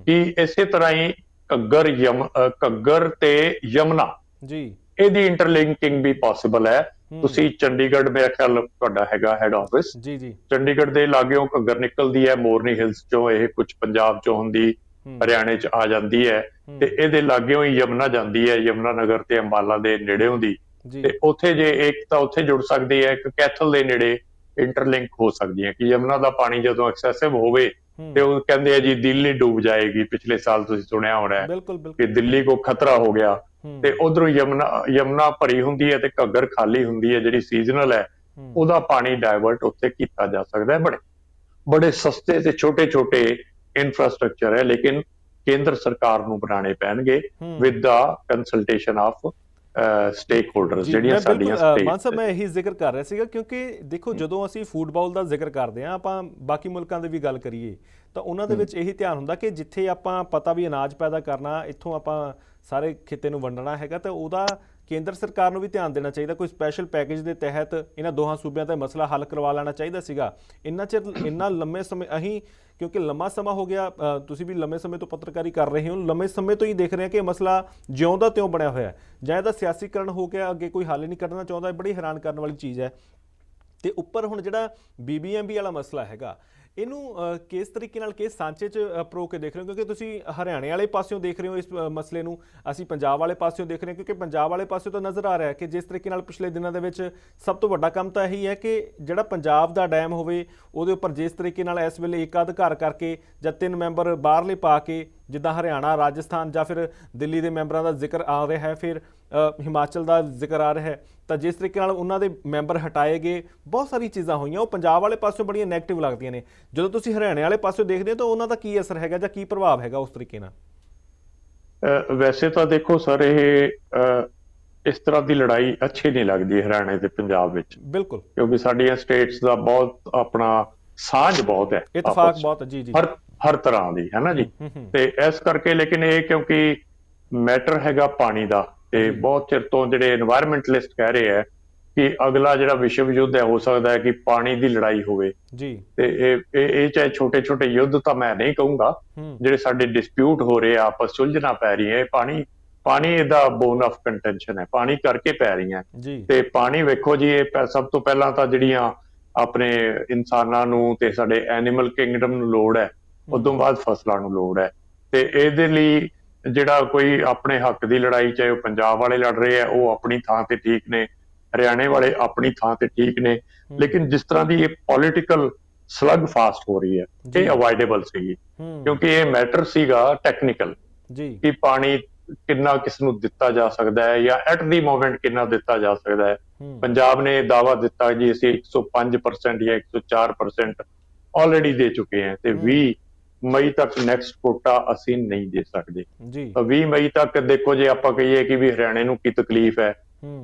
ਕਿ ਇਸੇ ਤਰ੍ਹਾਂ ਹੀ ਘੱਗਰ ਯਮ ਅ, ਘੱਗਰ ਤੇ ਯਮਨਾ। ਜੀ। ਇਹਦੀ ਇੰਟਰਲਿੰਕਿੰਗ ਵੀ ਪੋਸੀਬਲ ਹੈ। ਤੁਸੀਂ ਚੰਡੀਗੜ੍ਹ ਮੇਰਾ ਖਿਆਲ ਤੁਹਾਡਾ ਹੈਗਾ ਹੈਡ ਆਫਿਸ ਜੀ ਜੀ। ਚੰਡੀਗੜ੍ਹ ਦੇ ਲਾਗਿਓਂ ਘੱਗਰ ਨਿਕਲਦੀ ਹੈ ਮੋਰਨੀ ਹਿਲਸ ਚੋਂ ਇਹ ਕੁਝ ਪੰਜਾਬ ਚੋਂ ਹੁੰਦੀ ਹਰਿਆਣੇ ਚ ਆ ਜਾਂਦੀ ਹੈ। ਤੇ ਇਹਦੇ ਲਾਗਿਓਂ ਹੀ ਯਮਨਾ ਜਾਂਦੀ ਹੈ ਯਮਨਾ ਨਗਰ ਤੇ ਅੰਬਾਲਾ ਦੇ ਨੇੜਿਓਂ ਦੀ ਜੀ। ਤੇ ਉੱਥੇ ਜੇ ਇੱਕ ਤਾਂ ਉੱਥੇ ਜੁੜ ਸਕਦੀ ਹੈ ਇੱਕ ਕੈਥਲ ਦੇ ਨੇੜੇ ਇੰਟਰਲਿੰਕ ਹੋ ਸਕਦੀ ਹੈ ਕਿ ਯਮਨਾ ਦਾ ਪਾਣੀ ਜਦੋਂ ਐਕਸੈਸਿਵ ਹੋਵੇ ਤੇ ਉਹ ਕਹਿੰਦੇ ਆ ਜੀ ਦਿੱਲੀ ਡੂਬ ਜਾਏਗੀ ਪਿਛਲੇ ਸਾਲ ਤੁਸੀਂ ਸੁਣਿਆ ਹੋਣਾ ਹੈ ਕਿ ਦਿੱਲੀ ਕੋ ਖਤਰਾ ਹੋ ਗਿਆ ਤੇ ਉਧਰੋਂ ਯਮਨਾ ਯਮਨਾ ਭਰੀ ਹੁੰਦੀ ਹੈ ਤੇ ਘੱਗਰ ਖਾਲੀ ਹੁੰਦੀ ਹੈ ਜਿਹੜੀ ਸੀਜ਼ਨਲ ਹੈ ਉਹਦਾ ਪਾਣੀ ਡਾਇਵਰਟ ਉੱਥੇ ਕੀਤਾ ਜਾ ਸਕਦਾ ਹੈ। ਬੜੇ ਬੜੇ ਸਸਤੇ ਤੇ ਛੋਟੇ-ਛੋਟੇ ਇਨਫਰਾਸਟ੍ਰਕਚਰ ਹੈ ਲੇਕਿਨ ਕੇਂਦਰ ਸਰਕਾਰ ਨੂੰ ਬਣਾਉਣੇ ਪੈਣਗੇ। With the consultation of stakeholders ਜਿਹੜੀਆਂ ਸਾਡੀਆਂ ਅ, ਮਾਨ ਸਾਹਿਬ ਮੈਂ ਇਹੀ ਜ਼ਿਕਰ ਕਰ ਰਿਹਾ ਸੀਗਾ ਕਿਉਂਕਿ ਦੇਖੋ ਜਦੋਂ ਅਸੀਂ ਫੁੱਟਬਾਲ ਦਾ ਜ਼ਿਕਰ ਕਰਦੇ ਹਾਂ ਆਪਾਂ ਬਾਕੀ ਮੁਲਕਾਂ ਦੀ ਵੀ ਗੱਲ ਕਰੀਏ ਤਾਂ ਉਹਨਾਂ ਦੇ ਵਿੱਚ ਇਹੀ ਧਿਆਨ ਹੁੰਦਾ ਕਿ ਜਿੱਥੇ ਆਪਾਂ ਪਤਾ ਵੀ ਅਨਾਜ ਪੈਦਾ ਕਰਨਾ ਇੱਥੋਂ ਆਪਾਂ ਸਾਰੇ ਖਿੱਤੇ ਨੂੰ ਵੰਡਣਾ ਹੈਗਾ ਤਾਂ ਉਹਦਾ ਕੇਂਦਰ ਸਰਕਾਰ ਨੂੰ ਵੀ ਧਿਆਨ ਦੇਣਾ ਚਾਹੀਦਾ, ਕੋਈ ਸਪੈਸ਼ਲ ਪੈਕੇਜ ਦੇ ਤਹਿਤ ਇਹਨਾਂ ਦੋਹਾਂ ਸੂਬਿਆਂ ਦਾ ਮਸਲਾ ਹੱਲ ਕਰਵਾ ਲੈਣਾ ਚਾਹੀਦਾ ਸੀਗਾ। ਇੰਨਾ ਚਿਰ, ਇੰਨਾ ਲੰਮੇ ਸਮੇਂ ਅਸੀਂ ਕਿਉਂਕਿ ਲੰਮਾ ਸਮਾਂ ਹੋ ਗਿਆ ਤੁਸੀਂ ਵੀ ਲੰਮੇ ਸਮੇਂ ਤੋਂ ਪੱਤਰਕਾਰੀ ਕਰ ਰਹੇ ਹੋ, ਲੰਮੇ ਸਮੇਂ ਤੋਂ ਹੀ ਦੇਖ ਰਹੇ ਹਾਂ ਕਿ ਇਹ ਮਸਲਾ ਜਿਉਂ ਦਾ ਤਿਉਂ ਬਣਿਆ ਹੋਇਆ ਹੈ। ਜਾਂ ਇਹਦਾ ਸਿਆਸੀਕਰਨ ਹੋ ਗਿਆ, ਅੱਗੇ ਕੋਈ ਹੱਲ ਨਹੀਂ ਕਰਨਾ ਚਾਹੁੰਦਾ, ਇਹ ਬੜੀ ਹੈਰਾਨ ਕਰਨ ਵਾਲੀ ਚੀਜ਼ ਹੈ। ਤੇ ਉੱਪਰ ਹੁਣ ਜਿਹੜਾ ਬੀਬੀਐਮਬੀ ਵਾਲਾ ਮਸਲਾ ਹੈਗਾ ਇਹਨੂੰ ਕਿਸ ਤਰੀਕੇ ਨਾਲ ਕਿਸ ਸਾਂਚੇ 'ਚ ਅ, ਕੇ ਦੇਖ ਰਹੇ ਹੋ? ਕਿਉਂਕਿ ਤੁਸੀਂ ਹਰਿਆਣੇ ਵਾਲੇ ਪਾਸਿਓਂ ਦੇਖ ਰਹੇ ਹੋ ਇਸ ਮਸਲੇ ਨੂੰ। ਅਸੀਂ ਪੰਜਾਬ ਵਾਲੇ ਪਾਸਿਓਂ ਦੇਖ ਰਹੇ ਹਾਂ ਕਿਉਂਕਿ ਪੰਜਾਬ ਵਾਲੇ ਪਾਸਿਓਂ ਤਾਂ ਨਜ਼ਰ ਆ ਰਿਹਾ ਹੈ ਕਿ ਜਿਸ ਤਰੀਕੇ ਨਾਲ ਪਿਛਲੇ ਦਿਨਾਂ ਦੇ ਵਿੱਚ ਸਭ ਤੋਂ ਵੱਡਾ ਕੰਮ ਤਾਂ ਇਹੀ ਹੈ ਕਿ ਜਿਹੜਾ ਪੰਜਾਬ ਦਾ ਡੈਮ ਹੋਵੇ ਉਹਦੇ ਉੱਪਰ ਜਿਸ ਤਰੀਕੇ ਨਾਲ ਇਸ ਵੇਲੇ ਇੱਕ ਅਧਿਕਾਰ ਕਰਕੇ ਜਾਂ ਤਿੰਨ ਮੈਂਬਰ ਬਾਹਰਲੇ ਪਾ ਕੇ ਜਿੱਦਾਂ ਹਰਿਆਣਾ ਰਾਜਸਥਾਨ ਜਾਂ ਫਿਰ ਦਿੱਲੀ ਦੇ ਮੈਂਬਰਾਂ ਦਾ ਜ਼ਿਕਰ ਆ ਰਿਹਾ ਹੈ ਫਿਰ ਹਿਮਾਚਲ ਦਾ ਜ਼ਿਕਰ ਆ ਰਿਹਾ ਹੈ। ਤਾਂ ਜਿਸ ਤਰੀਕੇ ਨਾਲ ਉਹਨਾਂ ਦੇ ਮੈਂਬਰ ਹਟਾਏ ਗਏ ਬਹੁਤ ਸਾਰੀ ਚੀਜ਼ਾਂ ਹੋਈਆਂ। ਉਹ ਪੰਜਾਬ ਵਾਲੇ ਪਾਸਿਓਂ ਬੜੀਆਂ ਨੈਗੇਟਿਵ ਲੱਗਦੀਆਂ ਨੇ। ਜਦੋਂ ਤੁਸੀਂ ਹਰਿਆਣੇ ਵਾਲੇ ਪਾਸਿਓਂ ਦੇਖਦੇ ਹੋ ਤਾਂ ਉਹਨਾਂ ਦਾ ਕੀ ਅਸਰ ਹੈਗਾ ਜਾਂ ਕੀ ਪ੍ਰਭਾਵ ਹੈਗਾ ਉਸ ਤਰੀਕੇ ਨਾਲ? ਵੈਸੇ ਤਾਂ ਦੇਖੋ ਸਰ ਇਹ ਇਸ ਤਰ੍ਹਾਂ ਦੀ ਲੜਾਈ ਅੱਛੀ ਨਹੀਂ ਲੱਗਦੀ ਹਰਿਆਣੇ ਤੇ ਪੰਜਾਬ ਵਿੱਚ। ਬਿਲਕੁਲ। ਕਿਉਂਕਿ ਸਾਡੀਆਂ ਸਟੇਟਸ ਦਾ ਬਹੁਤ ਆਪਣਾ ਸਾਂਝ ਬਹੁਤ ਹੈ ਇਤਫਾਕ। ਬਹੁਤ ਹੈ, ਜੀ ਜੀ। ਹਰ ਹਰ ਤਰ੍ਹਾਂ ਦੀ ਹੈ ਨਾ ਜੀ। ਤੇ ਇਸ ਕਰਕੇ ਲੇਕਿਨ ਇਹ ਕਿਉਂਕਿ ਮੈਟਰ ਹੈਗਾ ਪਾਣੀ ਦਾ। ਤੇ ਬਹੁਤ ਚਿਰ ਤੋਂ ਜਿਹੜੇ এনवायरमेंटਲਿਸਟ ਕਹਿ ਰਹੇ ਆ ਕਿ ਅਗਲਾ ਜਿਹੜਾ ਵਿਸ਼ਵ ਯੁੱਧ ਹੈ ਹੋ ਸਕਦਾ ਹੈ ਕਿ ਪਾਣੀ ਦੀ ਲੜਾਈ ਹੋਵੇ। ਜੀ। ਤੇ ਇਹ ਇਹ ਚਾਹੇ ਛੋਟੇ ਛੋਟੇ ਯੁੱਧ ਤਾਂ ਮੈਂ ਨਹੀਂ ਕਹੂੰਗਾ ਜਿਹੜੇ ਸਾਡੇ ਡਿਸਪਿਊਟ ਹੋ ਰਹੇ ਆ ਆਪਸ ਸੁਲਝਣਾ ਪੈ ਰਹੀ ਹੈ ਪਾਣੀ ਪਾਣੀ ਦਾ ਬੋਨ ਆਫ ਕੰਟੈਂਸ਼ਨ ਹੈ ਪਾਣੀ ਕਰਕੇ ਪੈ ਰਹੀਆਂ। ਤੇ ਪਾਣੀ ਵੇਖੋ ਜੀ ਇਹ ਸਭ ਤੋਂ ਪਹਿਲਾਂ ਤਾਂ ਜਿਹੜੀਆਂ ਆਪਣੇ ਇਨਸਾਨਾਂ ਨੂੰ ਤੇ ਸਾਡੇ ਐਨੀਮਲ ਕਿੰਗਡਮ ਨੂੰ ਲੋੜ ਹੈ। ਉਦੋਂ ਬਾਅਦ ਫਸਲਾਂ ਨੂੰ ਲੋੜ ਹੈ। ਤੇ ਇਹਦੇ ਲਈ ਜਿਹੜਾ ਕੋਈ ਆਪਣੇ ਹੱਕ ਦੀ ਲੜਾਈ ਚਾਹੇ ਉਹ ਪੰਜਾਬ ਵਾਲੇ ਲੜ ਰਹੇ ਆ ਉਹ ਆਪਣੀ ਥਾਂ ਤੇ ਠੀਕ ਨੇ ਹਰਿਆਣੇ ਵਾਲੇ ਆਪਣੀ ਥਾਂ ਤੇ ਠੀਕ ਨੇ ਲੇਕਿਨ ਜਿਸ ਤਰ੍ਹਾਂ ਦੀ ਇਹ ਪੋਲਿਟੀਕਲ ਸਲੱਗ ਫਾਸਟ ਹੋ ਰਹੀ ਹੈ। ਇਹ ਅਵਾਇਡੇਬਲ ਸੀਗੀ ਹੂੰ। ਕਿਉਂਕਿ ਇਹ ਮੈਟਰ ਸੀਗਾ ਟੈਕਨੀਕਲ ਜੀ। ਕਿ ਪਾਣੀ ਕਿੰਨਾ ਕਿਸ ਨੂੰ ਦਿੱਤਾ ਜਾ ਸਕਦਾ ਹੈ ਜਾਂ ਐਟ ਦੀ ਮੋਮੈਂਟ ਕਿੰਨਾ ਦਿੱਤਾ ਜਾ ਸਕਦਾ ਹੈ। ਹੂੰ। ਪੰਜਾਬ ਨੇ ਦਾਵਾ ਦਿੱਤਾ ਜੀ ਅਸੀਂ 105% ਜਾਂ 104% ਆਲਰੇਡੀ ਦੇ ਚੁੱਕੇ ਹਾਂ ਤੇ 20 ਮਈ ਤੱਕ ਨੈਕਸਟ ਕੋਟਾ ਅਸੀਂ ਨਹੀਂ ਦੇ ਸਕਦੇ। ਜੀ। ਤਾਂ 20 ਮਈ ਤੱਕ ਦੇਖੋ ਜੇ ਆਪਾਂ ਕਹੀਏ ਕਿ ਵੀ ਹਰਿਆਣੇ ਨੂੰ ਕੀ ਤਕਲੀਫ ਹੈ